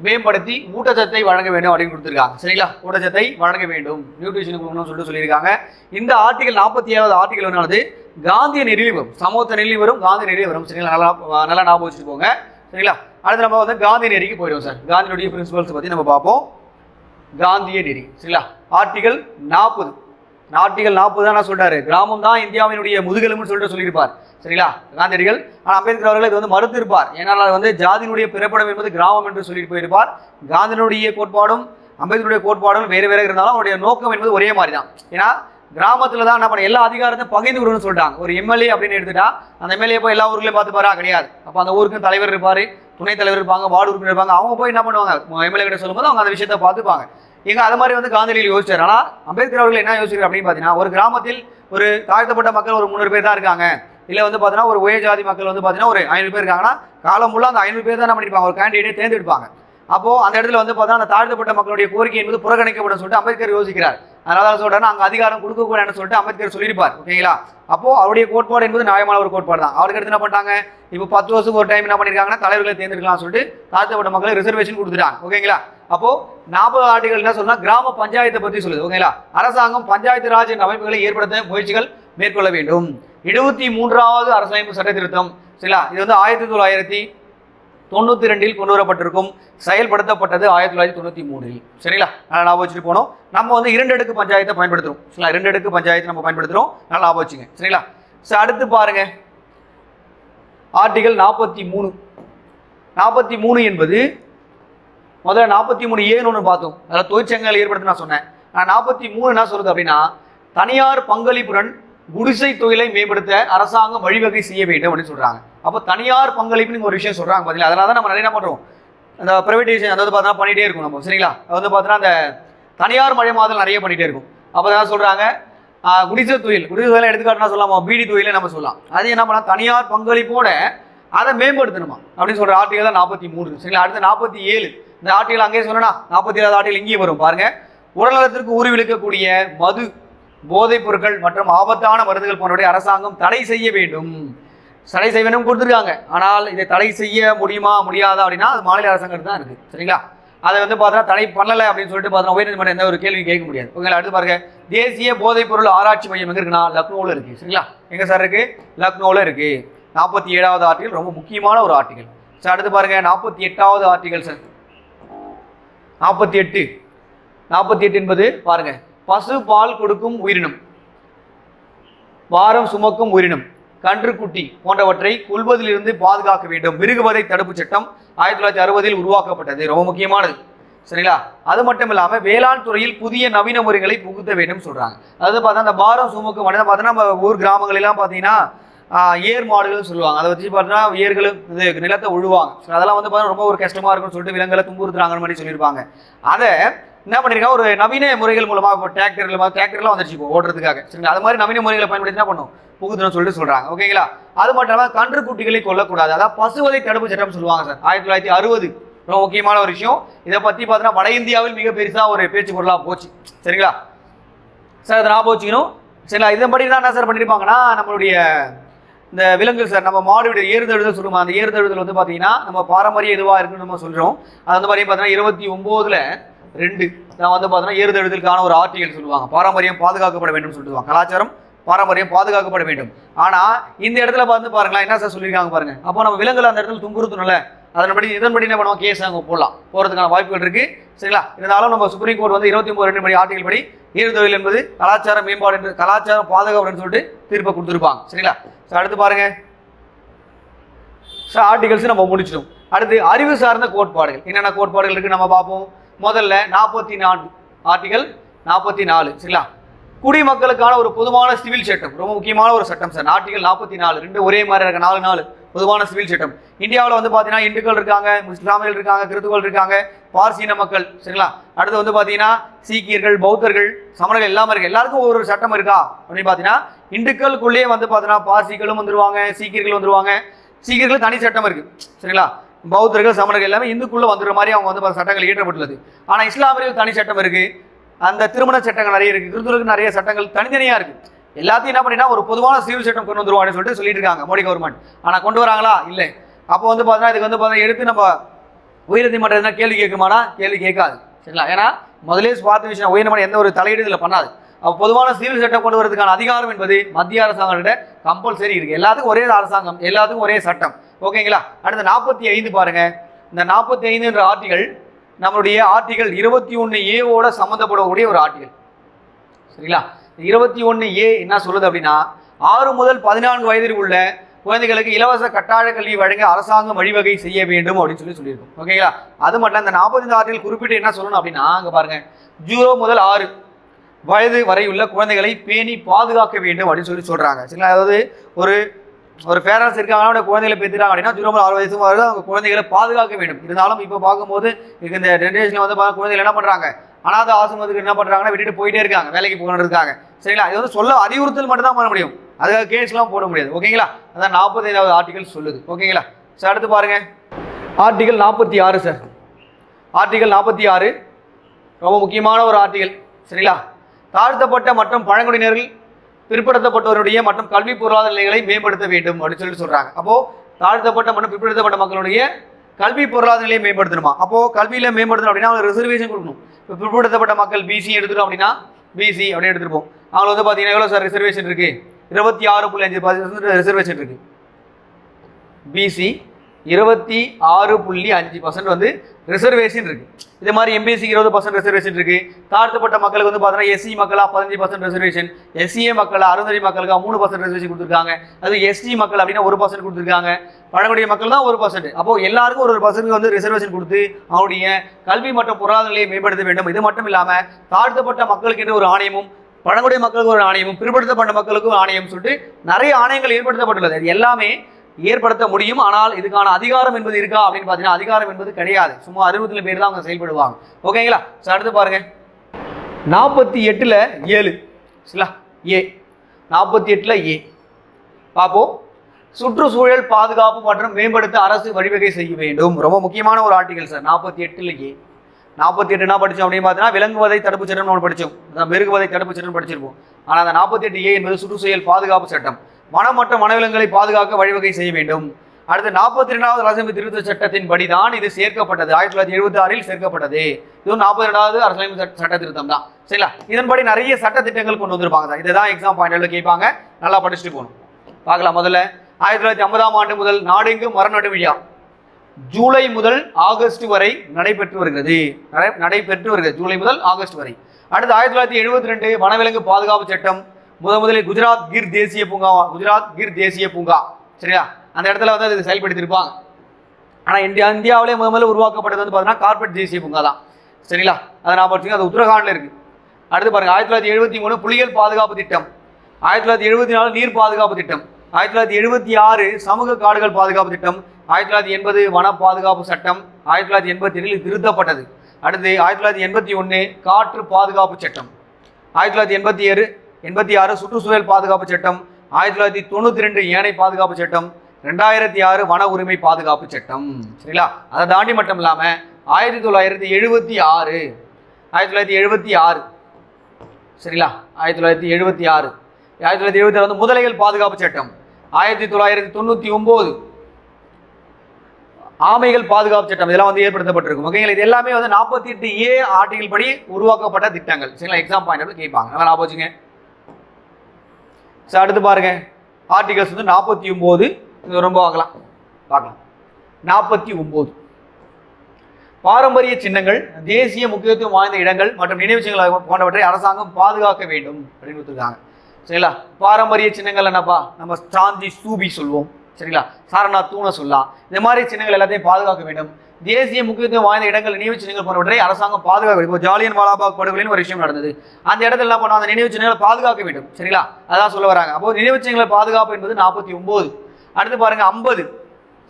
மேம்படுத்தி ஊட்டச்சத்தை வழங்க வேண்டும் அப்படின்னு கொடுத்துருக்காங்க. சரிங்களா? ஊட்டச்சத்தை வழங்க வேண்டும். நியூட்ரிஷன் கொடுக்கணும்னு சொல்லிட்டு சொல்லியிருக்காங்க. இந்த ஆர்டிகல் நாற்பத்தி ஏழாவது ஆர்டிகல் என்னது? காந்திய நெறியில் வரும். சமூகத்த நெறியில் வரும் காந்தி நெறியில் வரும். சரிங்களா? நல்லா நல்லா ஞாபகம் வச்சுட்டு போங்க. சரிங்களா? அடுத்து நம்ம வந்து காந்தி நெறிக்கு போயிடுவோம் சார். காந்தியுடைய பிரின்சிபல்ஸ் பற்றி நம்ம பார்ப்போம். காந்திய நெறி சரிங்களா? ஆர்டிகல் நாற்பது. ஆர்டிகல் நாற்பது தான் நான் சொல்றாரு? கிராமம் தான் இந்தியாவினுடைய முதுகெலும்புன்னு சொல்லிட்டு சொல்லியிருப்பார். சரிங்களா? காந்தியடிகள். ஆனால் அம்பேத்கர் அவர்கள் இது வந்து மறுத்திருப்பார். ஏன்னால் வந்து ஜாதியினுடைய பிறப்பிடம் என்பது கிராமம் என்று சொல்லிட்டு போயிருப்பார். காந்தியினுடைய கோட்பாடும் அம்பேத்கருடைய கோட்பாடும் வேறு வேறு இருந்தாலும் அவருடைய நோக்கம் என்பது ஒரே மாதிரி தான் ஏன்னா கிராமத்தில் தான் என்ன பண்ண எல்லா அதிகாரத்தையும் பகிர்ந்து கொடுன்னு சொல்லிட்டாங்க. ஒரு எம்எல்ஏ அப்படின்னு எடுத்துட்டா அந்த எம்எல்ஏ போய் எல்லா ஊர்லேயும் பார்த்து பாரா கிடையாது. அப்போ அந்த ஊருக்கு தலைவர் இருப்பார் துணைத் தலைவர் இருப்பாங்க வார்டு உறுப்பினர் இருப்பாங்க அவங்க போய் என்ன பண்ணுவாங்க? எம்எல்ஏ கிட்ட சொல்லும்போது அவங்க அந்த விஷயத்தை பார்த்துப்பாங்க. இங்க அது மாதிரி வந்து காந்தியில் யோசிச்சார். ஆனால் அம்பேத்கர் அவர்கள் என்ன யோசிக்கிறார் அப்படின்னு பார்த்தீங்கன்னா ஒரு கிராமத்தில் ஒரு தாழ்த்தப்பட்ட மக்கள் ஒரு முந்நூறு பேர் தான் இருக்காங்க. இல்லை வந்து பார்த்தீங்கன்னா ஒரு உயர் ஜாதி மக்கள் வந்து பார்த்தீங்கன்னா ஒரு ஐநூறு பேர் இருக்காங்கன்னா காலம் ஃபுல்லாக அந்த ஐநூறு பேர் தான் என்ன பண்ணிருப்பாங்க? ஒரு கேண்டிடேட் தேர்ந்தெடுப்பாங்க. அப்போது அந்த இடத்துல வந்து பார்த்தா அந்த தாழ்த்தப்பட்ட மக்களுடைய கோரிக்கை என்பது புறக்கணிக்கப்படும் சொல்லிட்டு அம்பேத்கர் யோசிக்கிறார். அதனால தான் சொல்றேன்னா அங்கே அதிகாரம் கொடுக்கக்கூடாதுன்னு சொல்லிட்டு அம்பேத்கர் சொல்லியிருப்பார் ஓகேங்களா? அப்போ அவருடைய கோட்பாடு என்பது நியாயமான ஒரு கோட்பாடு தான். அவருக்கு எடுத்து என்ன பண்ணிட்டாங்க? இப்போ பத்து வருஷத்துக்கு ஒரு டைம் என்ன பண்ணியிருக்காங்கன்னா தலைவர்களை தேர்ந்தெடுக்கலாம் சொல்லிட்டு தாழ்த்தப்பட்ட மக்களுக்கு ரிசர்வேஷன் கொடுத்துட்டாங்க ஓகேங்களா? அப்போ நாற்பது ஆண்டுகள் என்ன சொன்னா கிராம பஞ்சாயத்தை பற்றி சொல்லுது ஓகேங்களா? அரசாங்கம் பஞ்சாயத்து ராஜ் என்ற அமைப்புகளை ஏற்படுத்த முயற்சிகள் மேற்கொள்ள வேண்டும். இருபத்தி மூன்றாவது அரசமைப்பு சட்ட திருத்தம் சரிங்களா? இது வந்து ஆயிரத்தி தொள்ளாயிரத்தி தொண்ணூற்றி ரெண்டில் கொண்டு வரப்பட்டிருக்கும் செயல்படுத்தப்பட்டது ஆயிரத்தி தொள்ளாயிரத்தி தொண்ணூற்றி மூணில் சரிங்களா? நல்லா லாபம் வச்சுட்டு போனோம் நம்ம வந்து இரண்டு அடுக்கு பஞ்சாயத்தை பயன்படுத்துறோம். சரிங்களா? இரண்டு அடுக்கு பஞ்சாயத்தை நம்ம பயன்படுத்துறோம். நல்லா லாபம் வச்சுங்க. சரிங்களா? சரி அடுத்து பாருங்க. ஆர்டிகல் நாற்பத்தி மூணு. நாற்பத்தி மூணு என்பது முதல்ல நாற்பத்தி மூணு ஏன்னு ஒன்று பார்த்தோம். அதில் தொழிற்சங்கங்கள் ஏற்படுத்த நான் சொன்னேன். ஆனால் நாற்பத்தி மூணு என்ன சொல்றது அப்படின்னா தனியார் பங்களிப்புடன் குடிசை தொழிலை மேம்படுத்த அரசாங்கம் வழிவகை செய்ய வேண்டும் அப்படின்னு சொல்கிறாங்க அப்போ தனியார் பங்களிப்புன்னு ஒரு விஷயம் சொல்கிறாங்க பார்த்தீங்களா அதனால தான் நம்ம நிறைய என்ன பண்ணுறோம் அந்த ப்ரைவேட்டைசேஷன் அதாவது பார்த்தோன்னா பண்ணிகிட்டே இருக்கும் நம்ம சரிங்களா? அது வந்து பார்த்தோன்னா அந்த தனியார் மயமாதல் நிறைய பண்ணிகிட்டே இருக்கும். அப்போ தான் சொல்கிறாங்க குடிசை தொழில். குடிசை தொழிலை எடுத்துக்காட்டுனா சொல்லலாம்? பீடி தொழிலை நம்ம சொல்லலாம். அது என்ன பண்ணலாம்? தனியார் பங்களிப்போட அதை மேம்படுத்தணுமா? அப்படின்னு சொல்கிற ஆர்டிகல் தான் நாற்பத்தி மூணு. சரிங்களா? அடுத்து நாற்பத்தி ஏழு. இந்த ஆர்டிகல் அங்கேயே சொன்னா நாற்பத்தி ஏழாவது ஆர்டிகல் இங்கேயும் வரும். பாருங்க. உடல்நலத்திற்கு உருவிழுக்கக்கூடிய மது போதைப் பொருட்கள் மற்றும் ஆபத்தான மருந்துகள் போன்றவற்றை அரசாங்கம் தடை செய்ய வேண்டும். தடை செய்வனும் கொடுத்துருக்காங்க. ஆனால் இதை தடை செய்ய முடியுமா முடியாதா அப்படின்னா அது மாநில அரசாங்கம் தான் இருக்குது சரிங்களா? அதை வந்து பார்த்தா தடை பண்ணலை அப்படின்னு சொல்லிட்டு பார்த்தா உயர்நீதிமன்றம் எந்த ஒரு கேள்வி கேட்க முடியாது. உங்களை அடுத்து பாருங்க. தேசிய போதைப் பொருள் ஆராய்ச்சி மையம் எங்க இருக்குன்னா லக்னோவில் இருக்கு. சரிங்களா? எங்க சார் இருக்கு? லக்னோவில் இருக்கு. நாற்பத்தி ஏழாவது ஆர்டிகல் ரொம்ப முக்கியமான ஒரு ஆர்டிகல். சார் அடுத்து பாருங்க. நாற்பத்தி எட்டாவது ஆர்டிகல் சார். நாற்பத்தி எட்டு. நாற்பத்தி எட்டு என்பது பாருங்க. பசு பால் கொடுக்கும் உயிரினம். வாரம் சுமக்கும் உயிரினம். கன்றுக்குட்டி போன்றவற்றை கொள்வதிலிருந்து பாதுகாக்க வேண்டும். மிருகவதை தடுப்பு சட்டம் ஆயிரத்தி தொள்ளாயிரத்தி அறுபதில் உருவாக்கப்பட்டது. ரொம்ப முக்கியமானது. சரிங்களா? அது மட்டும் இல்லாம வேளாண் துறையில் புதிய நவீன முறைகளை புகுத்த வேண்டும் சொல்றாங்க. அதாவது பார்த்தா அந்த பாரம் சுமக்கு மனித பார்த்தோன்னா நம்ம ஊர் கிராமங்களெல்லாம் பார்த்தீங்கன்னா ஏர் மாடுகள்னு சொல்லுவாங்க. அதை வச்சு பார்த்தீங்கன்னா ஏர்களும் இது நிலத்தை உழுவாங்க ஸோ அதெல்லாம் வந்து பார்த்தா ரொம்ப ஒரு கஷ்டமா இருக்கும்னு சொல்லிட்டு விலங்குகளை துன்புறுத்துறாங்கன்னு மாதிரி சொல்லியிருப்பாங்க. அதை என்ன பண்ணிருக்காங்க? ஒரு நவீன முறைகள் மூலமாக இப்போ டிராக்டர்ல டிராக்டர்லாம் வந்துருச்சு இப்போ ஓடுறதுக்காக. சரிங்களா? அது மாதிரி நவீன முறைகளை பயன்படுத்தி என்ன பண்ணும்? புகுத்தணும் சொல்லிட்டு சொல்றாங்க. ஓகேங்களா அது மட்டும் இல்லாமல் கன்றுக்குட்டிகளை கொல்லக்கூடாது. அதாவது பசுவதை தடுப்பு சட்டம் சொல்லுவாங்க சார். ஆயிரத்தி தொள்ளாயிரத்தி அறுபது. ரொம்ப முக்கியமான ஒரு விஷயம். இதை பத்தி பார்த்தீங்கன்னா வட இந்தியாவில் மிக பெருசாக ஒரு பேச்சு பொருளாக போச்சு. சரிங்களா? சார் அதை ஞாபகம் வச்சுக்கணும். சரிங்களா? இதன்படி தான் என்ன சார் பண்ணியிருப்பாங்கன்னா நம்மளுடைய இந்த விலங்கு சார் நம்ம மாடு ஏறுதழுதல் சொல்லுவோம் அந்த ஏறுதழுதல் வந்து பார்த்தீங்கன்னா நம்ம பாரம்பரிய இதுவாக இருக்குன்னு நம்ம சொல்கிறோம் அது வந்து பார்த்தீங்கன்னா இருபத்தி ஒம்போதில் ரெண்டு. நான் வந்து பார்த்தீங்கன்னா ஏறுதழுதலுக்கான ஒரு ஆர்டிகல் சொல்லுவாங்க. பாரம்பரியம் பாதுகாக்கப்பட வேண்டும் சொல்லுவாங்க கலாச்சாரம் பாரம்பரியம் பாதுகாக்கப்பட வேண்டும். ஆனால் இந்த இடத்துல பார்த்து பாருங்களேன் என்ன சார் சொல்லியிருக்காங்க பாருங்க. அப்போ நம்ம விலங்குகள் அந்த இடத்துல துன்புறுத்தணும்ல. அதன்படி இதன்படி என்ன பண்ணுவோம் கேஸ் அங்கே போடலாம். போகிறதுக்கான வாய்ப்புகள் இருக்குது சரிங்களா? இருந்தாலும் நம்ம சுப்ரீம் கோர்ட் வந்து இருபத்தி ஒன்பது ரெண்டு படி ஆர்டிகல் படி ஈடுதொழில் என்பது கலாச்சார மேம்பாடு என்று கலாச்சாரம் பாதுகாப்புன்னு சொல்லிட்டு தீர்ப்பை கொடுத்துருப்பாங்க. சரிங்களா? சார் அடுத்து பாருங்க. ஸோ ஆர்டிகல்ஸ் நம்ம முடிச்சிடும் அடுத்து அறிவு சார்ந்த கோட்பாடுகள். என்னென்ன கோட்பாடுகள் இருக்குது நம்ம பார்ப்போம். முதல்ல நாற்பத்தி நான்கு ஆர்டிகல் நாற்பத்தி நாலு சரிங்களா? குடிமக்களுக்கான ஒரு பொதுவான சிவில் சட்டம் ரொம்ப முக்கியமான ஒரு சட்டம் சார். ஆர்டிகல் நாற்பத்தி நாலு ரெண்டு ஒரே மாதிரி இருக்க நாலு நாலு பொதுவான சிவில் சட்டம். இந்தியாவில் வந்து பார்த்தீங்கன்னா இந்துக்கள் இருக்காங்க இஸ்லாமியர்கள் இருக்காங்க கிறிஸ்துவர்கள் இருக்காங்க பார்சீன மக்கள் சரிங்களா? அடுத்து வந்து பார்த்தீங்கன்னா சீக்கியர்கள் பௌத்தர்கள் சமணர்கள் எல்லாமே இருக்கு. எல்லாருக்கும் ஒரு ஒரு சட்டம் இருக்கா? அப்படின்னு பார்த்தீங்கன்னா இந்துக்களுக்குள்ளேயே வந்து பார்த்தீங்கன்னா பார்சிகளும் வந்துருவாங்க சீக்கியர்கள் வந்துருவாங்க. சீக்கியர்கள் தனி சட்டம் இருக்கு சரிங்களா? பௌத்தர்கள் சமணர்கள் எல்லாமே இந்துக்குள்ளே வந்துடுற மாதிரி அவங்க வந்து பல சட்டங்கள் இயற்றப்பட்டுள்ளது. ஆனால் இஸ்லாமியர்கள் தனி சட்டம் இருக்குது அந்த திருமண சட்டங்கள் நிறைய இருக்குது கிறிஸ்துவருக்கு நிறைய சட்டங்கள் தனித்தனியாக இருக்குது எல்லாத்தையும் என்ன பண்ணினா ஒரு பொதுவான சிவில் சட்டம் கொண்டு வந்துருவாங்க அப்படின்னு சொல்லிட்டு சொல்லிட்டு இருக்காங்க மோடி கவர்மெண்ட் ஆனால் கொண்டு வராங்களா? இல்லை. அப்போ வந்து பார்த்தீங்கன்னா இதுக்கு வந்து பார்த்தீங்கன்னா எடுத்து நம்ம உயர்நீதிமன்றம் எதுனா கேள்வி கேட்குமானா கேள்வி கேட்காது. சரிங்களா? ஏன்னா முதலே பார்த்த விஷயம் உயர்நீதிமன்றம் எந்த ஒரு தலையீடு இதில் பண்ணாது. அப்போ பொதுவான சிவில் சட்டம் கொண்டு வரதுக்கான அதிகாரம் என்பது மத்திய அரசாங்கத்திட்ட கம்பல்சரி இருக்குது எல்லாத்துக்கும் ஒரே அரசாங்கம் எல்லாத்துக்கும் ஒரே சட்டம். ஓகேங்களா? அடுத்த நாற்பத்தி ஐந்து பாருங்க. இந்த நாற்பத்தி ஐந்துன்ற ஆர்டிகள் நம்மளுடைய ஆர்டிகள் இருபத்தி ஒன்று ஏவோட சம்மந்தப்படக்கூடிய ஒரு ஆர்டிகள். சரிங்களா? இருபத்தி ஒன்று ஏ என்ன சொல்லுது அப்படின்னா ஆறு முதல் பதினான்கு வயதில் உள்ள குழந்தைகளுக்கு இலவச கட்டாய கல்வி வழங்க அரசாங்கம் வழிவகை செய்ய வேண்டும் அப்படின்னு சொல்லி சொல்லியிருக்கோம். ஓகேங்களா? அது மட்டும் இந்த நாற்பத்தி ஆர்டிகள் குறிப்பிட்டு என்ன சொல்லணும் அப்படின்னா அங்கே பாருங்க. ஜீரோ முதல் ஆறு வயது வரை உள்ள குழந்தைகளை பேணி பாதுகாக்க வேண்டும் அப்படின்னு சொல்லி சொல்கிறாங்க சரிங்களா? அதாவது ஒரு ஒரு பேரண்ட்ஸ் இருக்காங்கன்னா அவனோட குழந்தைகளை பெற்றுறாங்க அப்படின்னா திரும்ப ஆறு வயசு வருது அவங்க குழந்தைகளை பாதுகாக்க வேண்டும். இருந்தாலும் இப்போ பார்க்கும்போது இந்த ஜென்ரேஷனில் வந்து பார்த்தா குழந்தைகள் என்ன பண்ணுறாங்க அனாத ஆசிரமத்துக்கு என்ன பண்ணுறாங்கன்னா விட்டுட்டு போயிட்டே இருக்காங்க வேலைக்கு போகணும் இருக்காங்க. சரிங்களா? இது வந்து சொல்ல அறிவுறுத்தல் மட்டும் தான் பண்ண முடியும். அதுக்காக கேஸ்லாம் போட முடியாது. ஓகேங்களா? அதான் நாற்பத்தைந்தாவது ஆர்டிகல் சொல்லுது. ஓகேங்களா? சார் அடுத்து பாருங்க. ஆர்டிகல் நாற்பத்தி ஆறு சார் ஆர்டிகல் நாற்பத்தி ஆறு ரொம்ப முக்கியமான ஒரு ஆர்டிகல் சரிங்களா? தாழ்த்தப்பட்ட மற்றும் பழங்குடியினர்கள் பிற்படுத்தப்பட்டவருடைய மற்றும் கல்வி பொருளாதார நிலைகளை மேம்படுத்த வேண்டும் அப்படின்னு சொல்லி சொல்கிறாங்க அப்போது தாழ்த்தப்பட்ட மற்றும் பிற்படுத்தப்பட்ட மக்களுடைய கல்வி பொருளாதார நிலையை மேம்படுத்தணுமா? அப்போ கல்வியில் மேம்படுத்தணும் அப்படின்னா அவங்க ரிசர்வேஷன் கொடுக்கணும். இப்போ பிற்படுத்தப்பட்ட மக்கள் பிசி எடுத்துட்டோம் அப்படின்னா பிசி அப்படின்னு எடுத்துருப்போம். அவங்க வந்து பார்த்தீங்கன்னா எவ்வளோ சார் ரிசர்வேஷன் இருக்குது இருபத்தி ஆறு புள்ளி அஞ்சு பர்சன்ட் ரிசர்வேஷன் இருக்குது பிசி இருபத்தி ஆறு புள்ளி அஞ்சு பர்சன்ட் வந்து ரிசர்வேஷன் இருக்கு. இதே மாதிரி எம்பிசி இருபது பர்சன்ட் ரிசர்வேஷன் இருக்கு. தாழ்த்தப்பட்ட மக்களுக்கு வந்து பார்த்தீங்கன்னா எஸ்சி மக்களா பதினஞ்சு பர்சன்ட் ரிசர்வேஷன் எஸ்சிஏ மக்களா அருந்ததி மக்களுக்கு மூணு பர்சன்ட் ரிசர்வேஷன் கொடுத்துருக்காங்க. அது எஸ்டி மக்கள் அப்படின்னா ஒரு பர்சன்ட் கொடுத்துருக்காங்க. பழங்குடிய மக்கள் தான் ஒரு பர்சன்ட் அப்போ எல்லாருக்கும் ஒரு ஒரு பர்சன்ட் வந்து ரிசர்வேஷன் கொடுத்து அவருடைய கல்வி மற்றும் பொருளாதார நிலையை மேம்படுத்த வேண்டும். இது மட்டும் இல்லாமல் தாழ்த்தப்பட்ட மக்களுக்கு என்று ஒரு ஆணையமும் பழங்குடிய மக்களுக்கு ஒரு ஆணையமும் பிற்படுத்தப்பட்ட மக்களுக்கும் ஆணையம் சொல்லிட்டு நிறைய ஆணையங்கள் ஏற்படுத்தப்பட்டுள்ளது. எல்லாமே ஏற்படுத்த முடியும். ஆனால் இதுக்கான அதிகாரம் என்பது இருக்கா அப்படின்னு பார்த்தீங்கன்னா அதிகாரம் என்பது கிடையாது. சும்மா அறிவுறுத்தல் பேர் தான் அவங்க செயல்படுவாங்க. ஓகேங்களா? சார் அடுத்து பாருங்க. நாற்பத்தி எட்டில் ஏழு. சரிங்களா ஏ. நாற்பத்தி எட்டில் ஏ. பார்ப்போம். சுற்றுச்சூழல் பாதுகாப்பு மற்றும் மேம்படுத்த அரசு வழிவகை செய்ய வேண்டும். ரொம்ப முக்கியமான ஒரு ஆர்டிகல் சார். நாற்பத்தி எட்டில் ஏ. நாற்பத்தி எட்டு என்ன படித்தோம் அப்படின்னு பார்த்தீங்கன்னா விலங்குவதை தடுப்பு சட்டம் நம்ம படித்தோம் அதான் மிருகுவதை தடுப்பு சட்டம் படிச்சிருப்போம். ஆனால் அந்த நாற்பத்தி எட்டு ஏ என்பது சுற்றுச்சூழல் பாதுகாப்பு சட்டம். வனம் மற்றும் வனவிலங்குகளை பாதுகாக்க வழிவகை செய்ய வேண்டும். அடுத்து நாற்பத்தி ரெண்டாவது அரசமைப்பு திருத்த சட்டத்தின் படிதான் இது சேர்க்கப்பட்டது. ஆயிரத்தி தொள்ளாயிரத்தி எழுபத்தி ஆறில் சேர்க்கப்பட்டது. இதுவும் நாற்பத்தி ரெண்டாவது அரசியலமைப்பு சட்ட- சட்ட திருத்தம் தான். சரிங்களா? இதன்படி நிறைய சட்ட திட்டங்கள் கொண்டு வந்திருப்பாங்க. சார் இதுதான் எக்ஸாம் பாயிண்ட் கேட்பாங்க. நல்லா படிச்சுட்டு போகணும். பார்க்கலாம் முதல்ல. ஆயிரத்தி தொள்ளாயிரத்தி ஐம்பதாம் ஆண்டு முதல் நாடெங்கும் மரநடு விழா. ஜூலை முதல் ஆகஸ்ட் வரை நடைபெற்று வருகிறது. நடை- நடைபெற்று வருகிறது. ஜூலை முதல் ஆகஸ்ட் வரை. அடுத்து ஆயிரத்தி தொள்ளாயிரத்தி எழுபத்தி ரெண்டு வனவிலங்கு பாதுகாப்பு சட்டம். முத முதலில் குஜராத் கிர் தேசிய பூங்காவா குஜராத் கிர் தேசிய பூங்கா. சரியா? அந்த இடத்துல வந்து அது செயல்படுத்தியிருப்பாங்க. ஆனால் இந்தியா இந்தியாவிலே முத முதல்ல உருவாக்கப்பட்டது வந்து பார்த்தீங்கன்னா கார்பெட் தேசிய பூங்கா தான். சரிங்களா? அதை நான் பார்த்தீங்கன்னா அது உத்தரகாண்டில் இருக்குது அடுத்து பாருங்கள் ஆயிரத்தி தொள்ளாயிரத்தி எழுபத்தி மூணு புலிகள் பாதுகாப்பு திட்டம். ஆயிரத்தி தொள்ளாயிரத்தி எழுபத்தி நாலு நீர் பாதுகாப்பு திட்டம். ஆயிரத்தி தொள்ளாயிரத்தி எழுபத்தி ஆறு சமூக காடுகள் பாதுகாப்பு திட்டம். ஆயிரத்தி தொள்ளாயிரத்தி எண்பது வன பாதுகாப்பு சட்டம். ஆயிரத்தி தொள்ளாயிரத்தி எண்பத்தி ஏழில் திருத்தப்பட்டது. அடுத்து ஆயிரத்தி தொள்ளாயிரத்தி எண்பத்தி ஒன்று காற்று பாதுகாப்பு சட்டம். ஆயிரத்தி தொள்ளாயிரத்தி எண்பத்தி ஏழு எண்பத்தி ஆறு சுற்றுச்சூழல் பாதுகாப்பு சட்டம் ஆயிரத்தி தொள்ளாயிரத்தி தொண்ணூற்றி ரெண்டு ஏனை பாதுகாப்பு சட்டம் ரெண்டாயிரத்தி ஆறு வன உரிமை பாதுகாப்பு சட்டம். சரிங்களா? அதை தாண்டி மட்டும் இல்லாமல் ஆயிரத்தி தொள்ளாயிரத்தி எழுபத்தி ஆறு ஆயிரத்தி தொள்ளாயிரத்தி எழுபத்தி ஆறு. சரிங்களா? ஆயிரத்தி தொள்ளாயிரத்தி எழுபத்தி ஆறு. ஆயிரத்தி தொள்ளாயிரத்தி எழுபத்தி வந்து முதலைகள் பாதுகாப்பு சட்டம் ஆயிரத்தி தொள்ளாயிரத்தி தொண்ணூற்றி ஒம்பது. ஆமைகள் பாதுகாப்பு சட்டம் இதெல்லாம் வந்து ஏற்படுத்தப்பட்டிருக்கும். ஓகேங்களா? இது எல்லாமே வந்து நாற்பத்தி எட்டு ஏ ஆர்டிகள் படி உருவாக்கப்பட்ட திட்டங்கள். சரிங்களா? எக்ஸாம் பாயிண்ட் கேட்பாங்க. நல்லா ஞாபகம் வச்சுங்க சார் அடுத்து பாருங்க. ஆர்டிகல்ஸ் வந்து நாற்பத்தி ஒம்பது ரொம்ப பார்க்கலாம். பார்க்கலாம். நாற்பத்தி ஒம்பது பாரம்பரிய சின்னங்கள் தேசிய முக்கியத்துவம் வாய்ந்த இடங்கள் மற்றும் நினைவுச்சின்னங்கள் போன்றவற்றை அரசாங்கம் பாதுகாக்க வேண்டும் அப்படின்னு கொடுத்துருக்காங்க. சரிங்களா? பாரம்பரிய சின்னங்கள் என்னப்பா? நம்ம சாந்தி சூபி சொல்வோம். சரிங்களா? சாரணா தூண சொல்லலாம். இந்த மாதிரி சின்னங்கள் எல்லாத்தையும் பாதுகாக்க வேண்டும். தேசிய முக்கியத்துவம் வாய்ந்த இடங்கள் நினைவு சின்னங்கள் போன்றவற்றை அரசாங்கம் பாதுகாக்க வேண்டும். இப்போ ஜாலியன் வாலாபாக் படுகொலைன்னு ஒரு விஷயம் நடந்தது. அந்த இடத்துல என்ன பண்ணோம் அந்த நினைவு சின்னங்களை பாதுகாக்க வேண்டும். சரிங்களா? அதான் சொல்ல வராங்க. அப்போ நினைவு சின்னங்களை பாதுகாப்பு என்பது நாற்பத்தி ஒன்பது அடுத்து பாருங்க ஐம்பது.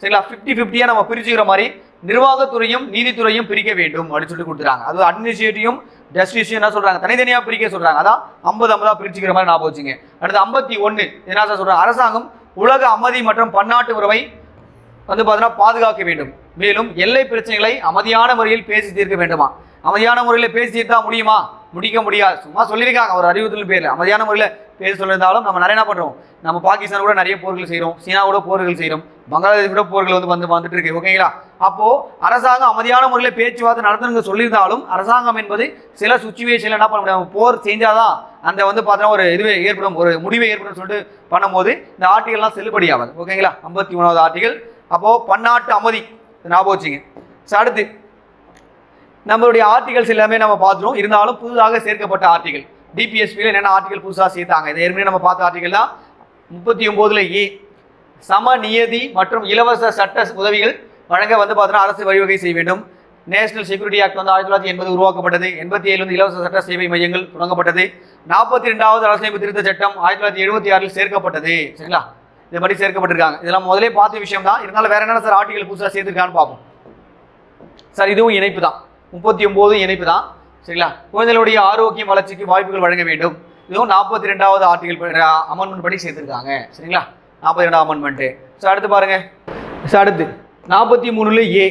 சரிங்களா? ஃபிஃப்டி ஃபிஃப்டியாக நம்ம பிரிச்சுக்கிற மாதிரி நிர்வாகத்துறையும் நீதித்துறையும் பிரிக்க வேண்டும் அப்படின்னு சொல்லி கொடுத்துறாங்க அது அட்மினிஸ்ட்ரேட்டிவும் ஜஸ்டிஸும் என்ன சொல்றாங்க? தனித்தனியாக பிரிக்க சொல்றாங்க. அதான் ஐம்பது ஐம்பதா பிரிச்சுக்கிற மாதிரி நான் போச்சுங்க அடுத்து ஐம்பத்தி ஒன்று. என்ன சார் சொல்றாங்க? அரசாங்கம் உலக அமைதி மற்றும் பன்னாட்டு உறவை வந்து பார்த்தீங்கன்னா பாதுகாக்க வேண்டும். மேலும் எல்லை பிரச்சனைகளை அமைதியான முறையில் பேசி தீர்க்க வேண்டுமா? அமைதியான முறையில் பேசி தீர்த்தா முடியுமா? முடிக்க முடியாது. சும்மா சொல்லியிருக்காங்க ஒரு அறிவுறுத்தல் பேரில். அமைதியான முறையில் பேச சொல்லியிருந்தாலும் நம்ம நிறைய என்ன பண்ணுறோம் நம்ம பாகிஸ்தான் கூட நிறைய போர்கள் செய்கிறோம் சீனா கூட போர்கள் செய்கிறோம் பங்களாதேஷ் கூட போர்கள் வந்து வந்து வந்துட்டு இருக்கு. ஓகேங்களா? அப்போ அரசாங்கம் அமைதியான முறையில் பேச்சுவார்த்தை நடத்தணுங்க சொல்லியிருந்தாலும் அரசாங்கம் என்பது சில சுச்சுவேஷனில் என்ன பண்ண முடியும்? போர் செஞ்சாதான் அந்த வந்து பார்த்தோன்னா ஒரு இதுவே ஏற்படும். ஒரு முடிவை ஏற்படும் சொல்லிட்டு பண்ணும்போது இந்த ஆர்டிகல்லாம் செல்லுபடியாகாது. ஓகேங்களா? ஐம்பத்தி மூணாவது ஆர்டிகல். அப்போ பன்னாட்டு அமைதி. ஞாபகம் வச்சுங்க. So, அடுத்து. நம்மளுடைய ஆர்டிகல்ஸ் எல்லாமே நம்ம பார்த்துருவோம். இருந்தாலும் புதுதாக சேர்க்கப்பட்ட ஆர்டிகல் டிபிஎஸ்பியில் என்னென்ன ஆர்டிகல் புதுசாக சேர்த்தாங்க? இது ஏற்கனவே நம்ம பார்த்த ஆர்டிகல் தான் முப்பத்தி ஒம்போதுல ஏ. சம நியதி மற்றும் இலவச சட்ட உதவிகள் வழங்க வந்து பார்த்தோன்னா அரசு வழிவகை செய்ய வேண்டும். நேஷனல் செக்யூரிட்டி ஆக்ட் வந்து ஆயிரத்தி தொள்ளாயிரத்தி எண்பது உருவாக்கப்பட்டது. எண்பத்தி ஏழு வந்து இலவச சட்ட சேவை மையங்கள் தொடங்கப்பட்டது. நாற்பத்தி ரெண்டாவது அரசியலமைப்பு திருத்த சட்டம் ஆயிரத்தி தொள்ளாயிரத்தி எழுபத்தி ஆறில் சேர்க்கப்பட்டது. சரிங்களா? இது மாதிரி சேர்க்கப்பட்டிருக்காங்க. இதெல்லாம் முதலே பார்த்த விஷயம் தான் இருந்தாலும் வேற என்னென்ன சார் ஆர்டிகல் புதுசாக சேர்த்துருக்கான்னு பார்ப்போம். சார் இதுவும் இணைப்பு தான். முப்பத்தி ஒம்போதும் இணைப்பு தான். சரிங்களா? குழந்தைகளுடைய ஆரோக்கியம் வளர்ச்சிக்கு வாய்ப்புகள் வழங்க வேண்டும். இதுவும் நாற்பத்தி ரெண்டாவது ஆர்டிகல் அமெண்ட்மெண்ட் படி சேர்த்துருக்காங்க. சரிங்களா? நாற்பத்தி ரெண்டாவது அமெண்ட்மெண்ட்டு ஸோ அடுத்து பாருங்க. ஸோ அடுத்து. நாற்பத்தி மூணுல ஏ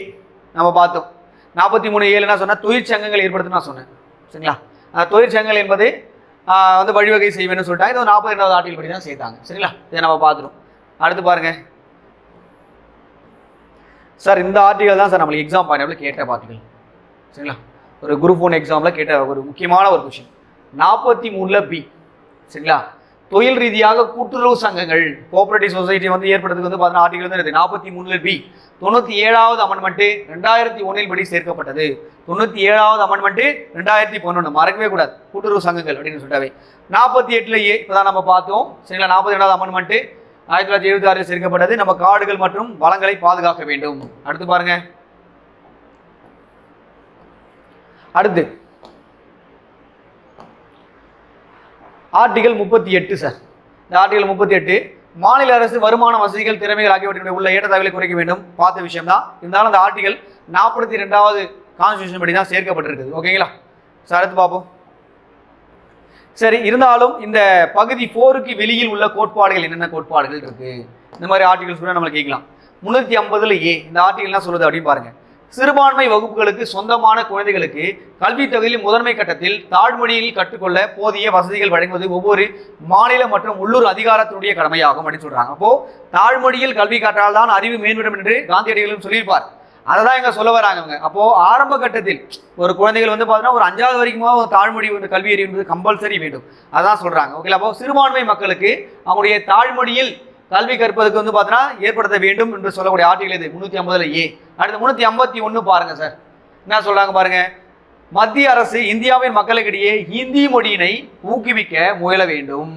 நம்ம பார்த்தோம். நாற்பத்தி மூணு ஏழு என்ன சொன்னால் தொழிற்சங்கங்கள் ஏற்படுத்த நான் சொன்னேன். சரிங்களா? தொழிற்சங்கங்கள் என்பது வந்து வழிவகை செய்வேன்னு சொல்லிட்டாங்க. இது நாற்பத்தி ரெண்டாவது ஆர்டிகல் படி தான் சேர்த்தாங்க. சரிங்களா? இதை நம்ம பார்த்துருவோம். அடுத்து பாருங்க. சார் இந்த ஆர்டிகல் தான் சார் நம்மளுக்கு எக்ஸாம் பாயிண்ட் கேட்ட ஆர்டிகல் சரிங்களா? ஒரு குரூப் ஒன் எக்ஸாமில் கேட்ட ஒரு முக்கியமான ஒரு கொஷின் நாற்பத்தி மூணில் பி சரிங்களா? தொழில் ரீதியாக கூட்டுறவு சங்கங்கள் கோஆபரேட்டிவ் சொசைட்டி வந்து ஏற்படுறதுக்கு வந்து பார்த்தீங்கன்னா ஆர்டிகல் தான் இருக்குது நாற்பத்தி மூணில் பி தொண்ணூற்றி ஏழாவது அமெண்ட்மெண்ட்டு ரெண்டாயிரத்தி ஒன்றில் படி சேர்க்கப்பட்டது. தொண்ணூற்றி ஏழாவது அமெண்ட்மெண்ட்டு ரெண்டாயிரத்தி பதினொன்று மறக்கவே கூடாது. கூட்டுறவு சங்கங்கள் அப்படின்னு சொல்லிட்டாவே. நாற்பத்தி எட்டில் ஏ இப்போ தான் நம்ம பார்த்தோம். சரிங்களா? நாற்பத்தி ரெண்டாவது அமெண்ட்மெண்ட்டு ஆயிரத்தி தொள்ளாயிரத்தி எழுபத்தி ஆறில் சேர்க்கப்பட்டது நம்ம காடுகள் மற்றும் வளங்களை பாதுகாக்க வேண்டும். அடுத்து பாருங்க. அடுத்து. ஆர்டிகல் முப்பத்தி எட்டு சார் இந்த ஆர்டிகல் முப்பத்தி எட்டு மாநில அரசு வருமான வசதிகள் திறமைகள் ஆகியவற்றினுடைய உள்ள ஏற்றத்தாழ்வுகளை குறைக்க வேண்டும். பார்த்த விஷயம் தான் இருந்தாலும் அந்த ஆர்டிகல் நாற்பத்தி ரெண்டாவது கான்ஸ்டியூஷன் படி தான் சேர்க்கப்பட்டிருக்குது. ஓகேங்களா சார் அடுத்து பார்ப்போம். சரி இருந்தாலும் இந்த பகுதி போருக்கு வெளியில் உள்ள கோட்பாடுகள் என்னென்ன கோட்பாடுகள் இருக்கு? இந்த மாதிரி ஆர்டிகல்ஸ் கூட நம்ம கேட்கலாம். முன்னூற்றி ஐம்பதுல ஏ இந்த ஆர்டிகல் என்ன சொல்லுது அப்படின்னு பாருங்க. சிறுபான்மை வகுப்புகளுக்கு சொந்தமான குழந்தைகளுக்கு கல்வி தொகையில் முதன்மை கட்டத்தில் தாழ்மொழியில் கற்றுக்கொள்ள போதிய வசதிகள் வழங்குவது ஒவ்வொரு மாநில மற்றும் உள்ளூர் அதிகாரத்தினுடைய கடமையாகும் அப்படின்னு சொல்றாங்க. அப்போ தாழ்மொழியில் கல்வி கற்றால் தான் அறிவு மேம்படும் என்று காந்தியடிகளும் சொல்லியிருப்பார். அதை தான் இங்கே சொல்ல வராங்க அவங்க அப்போ ஆரம்ப கட்டத்தில் ஒரு குழந்தைகள் வந்து பார்த்தீங்கன்னா ஒரு அஞ்சாவது வரைக்குமா ஒரு தாழ்மொழி வந்து கல்வி அறிவு என்பது கம்பல்சரி வேண்டும். அதான் சொல்றாங்க. ஓகேங்களா அப்போ சிறுபான்மை மக்களுக்கு அவங்களுடைய தாழ்மொழியில் கல்வி கற்பதற்கு வந்து பார்த்தீங்கன்னா ஏற்படுத்த வேண்டும் என்று சொல்லக்கூடிய ஆர்டிகல் இது. முந்நூற்றி ஐம்பதுல ஏ. அடுத்து முந்நூற்றி ஐம்பத்தி ஒன்று பாருங்க சார் என்ன சொல்றாங்க பாருங்க? மத்திய அரசு இந்தியாவின் மக்களுக்கிடையே ஹிந்தி மொழியினை ஊக்குவிக்க முயல வேண்டும்.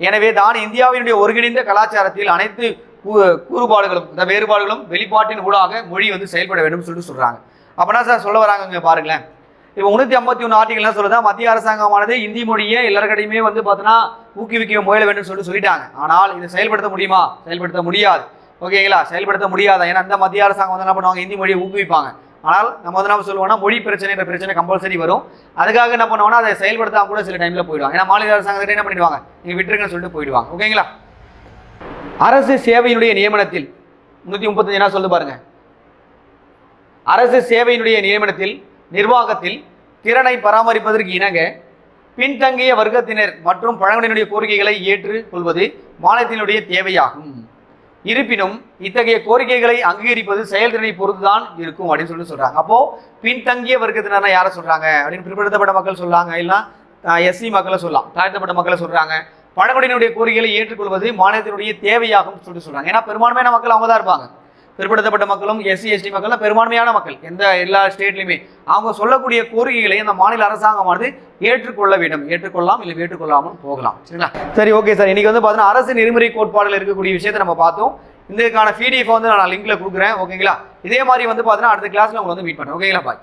எனவே தான் இந்தியாவினுடைய ஒருங்கிணைந்த கலாச்சாரத்தில் அனைத்து கூறுபாடுகளும் இந்த வேறுபாடுகளும் வெளிப்பாட்டின் ஊடாக மொழி வந்து செயல்பட வேண்டும் சொல்லிட்டு சொல்கிறாங்க அப்பனா சார் சொல்ல வராங்க இங்கே பாருங்களேன். இப்போ முந்நூற்றி ஐம்பத்தி ஒன்று ஆர்டிகள்லாம் சொல்லுதா மத்திய அரசாங்கமானது இந்தி மொழியை எல்லாருக்கிடையுமே வந்து பார்த்தோன்னா ஊக்குவிக்க முயல வேண்டும் சொல்லிட்டு சொல்லிட்டாங்க. ஆனால் இதை செயல்படுத்த முடியுமா? செயல்படுத்த முடியாது. ஓகேங்களா? செயல்படுத்த முடியாது? ஏன்னா அந்த மத்திய அரசாங்கம் வந்து என்ன பண்ணுவாங்க? இந்தி மொழியை ஊக்குவிப்பாங்க. ஆனால் நம்ம வந்து நம்ம சொல்லுவோம்னா மொழி பிரச்சனைன்ற பிரச்சனை கம்பல்சரி வரும். அதுக்காக என்ன பண்ணுவோம்னா அதை செயல்படுத்தாம கூட சில டைமில் போயிடுவாங்க. ஏன்னா மாநில அரசாங்கத்திட்ட என்ன பண்ணிடுவாங்க? நீங்கள் விட்டுருங்கன்னு சொல்லிட்டு போயிடுவாங்க. ஓகேங்களா? அரசு சேவையினுடைய நியமனத்தில் முன்னூற்றி முப்பத்தஞ்சு என்ன சொல்லு பாருங்க? அரசு சேவையினுடைய நியமனத்தில் நிர்வாகத்தில் திறனை பராமரிப்பதற்கு இணங்க பின்தங்கிய வர்க்கத்தினர் மற்றும் பழங்குடியினுடைய கோரிக்கைகளை ஏற்றுக் கொள்வது மாநிலத்தினுடைய தேவையாகும். இருப்பினும் இத்தகைய கோரிக்கைகளை அங்கீகரிப்பது செயல்திறனை பொறுத்துதான் இருக்கும் அப்படின்னு சொல்லி சொல்றாங்க. அப்போ பின்தங்கிய வர்க்கத்தினர் யாரை சொல்றாங்க? அப்படின்னு பிற்படுத்தப்பட்ட மக்கள் சொல்றாங்க இல்லைன்னா எஸ்சி மக்களை சொல்லலாம். தாழ்த்தப்பட்ட மக்களை சொல்றாங்க. பழங்குடியினுடைய கோரிக்கைகளை ஏற்றுக்கொள்வது மாநிலத்தினுடைய தேவையாகும் சொல்லிட்டு சொல்றாங்க. ஏன்னா பெரும்பான்மையான மக்கள்? அவங்க தான் இருப்பாங்க. பிற்படுத்தப்பட்ட மக்களும் எஸ்சி எஸ்டி மக்கள் பெரும்பான்மையான மக்கள். எந்த எல்லா ஸ்டேட்லையுமே அவங்க சொல்லக்கூடிய கோரிக்கைகளை அந்த மாநில அரசாங்கமானது ஏற்றுக்கொள்ள வேண்டும். ஏற்றுக்கொள்ளலாம் இல்லை ஏற்றுக்கொள்ளாமல் போகலாம். சரிங்களா? சரி ஓகே சார் இன்னைக்கு வந்து பார்த்தீங்கன்னா அரசு நெறிமுறை கோட்பாடுகள் இருக்கக்கூடிய விஷயத்தை நம்ம பார்த்தோம். இதுக்கான பிடிஎஃப் வந்து நான் லிங்க்ல கொடுக்குறேன். ஓகேங்களா இதே மாதிரி வந்து பார்த்தீங்கன்னா அடுத்த கிளாஸ்ல உங்களை வந்து மீட் பண்ணுறேன் ஓகேங்களா பாய்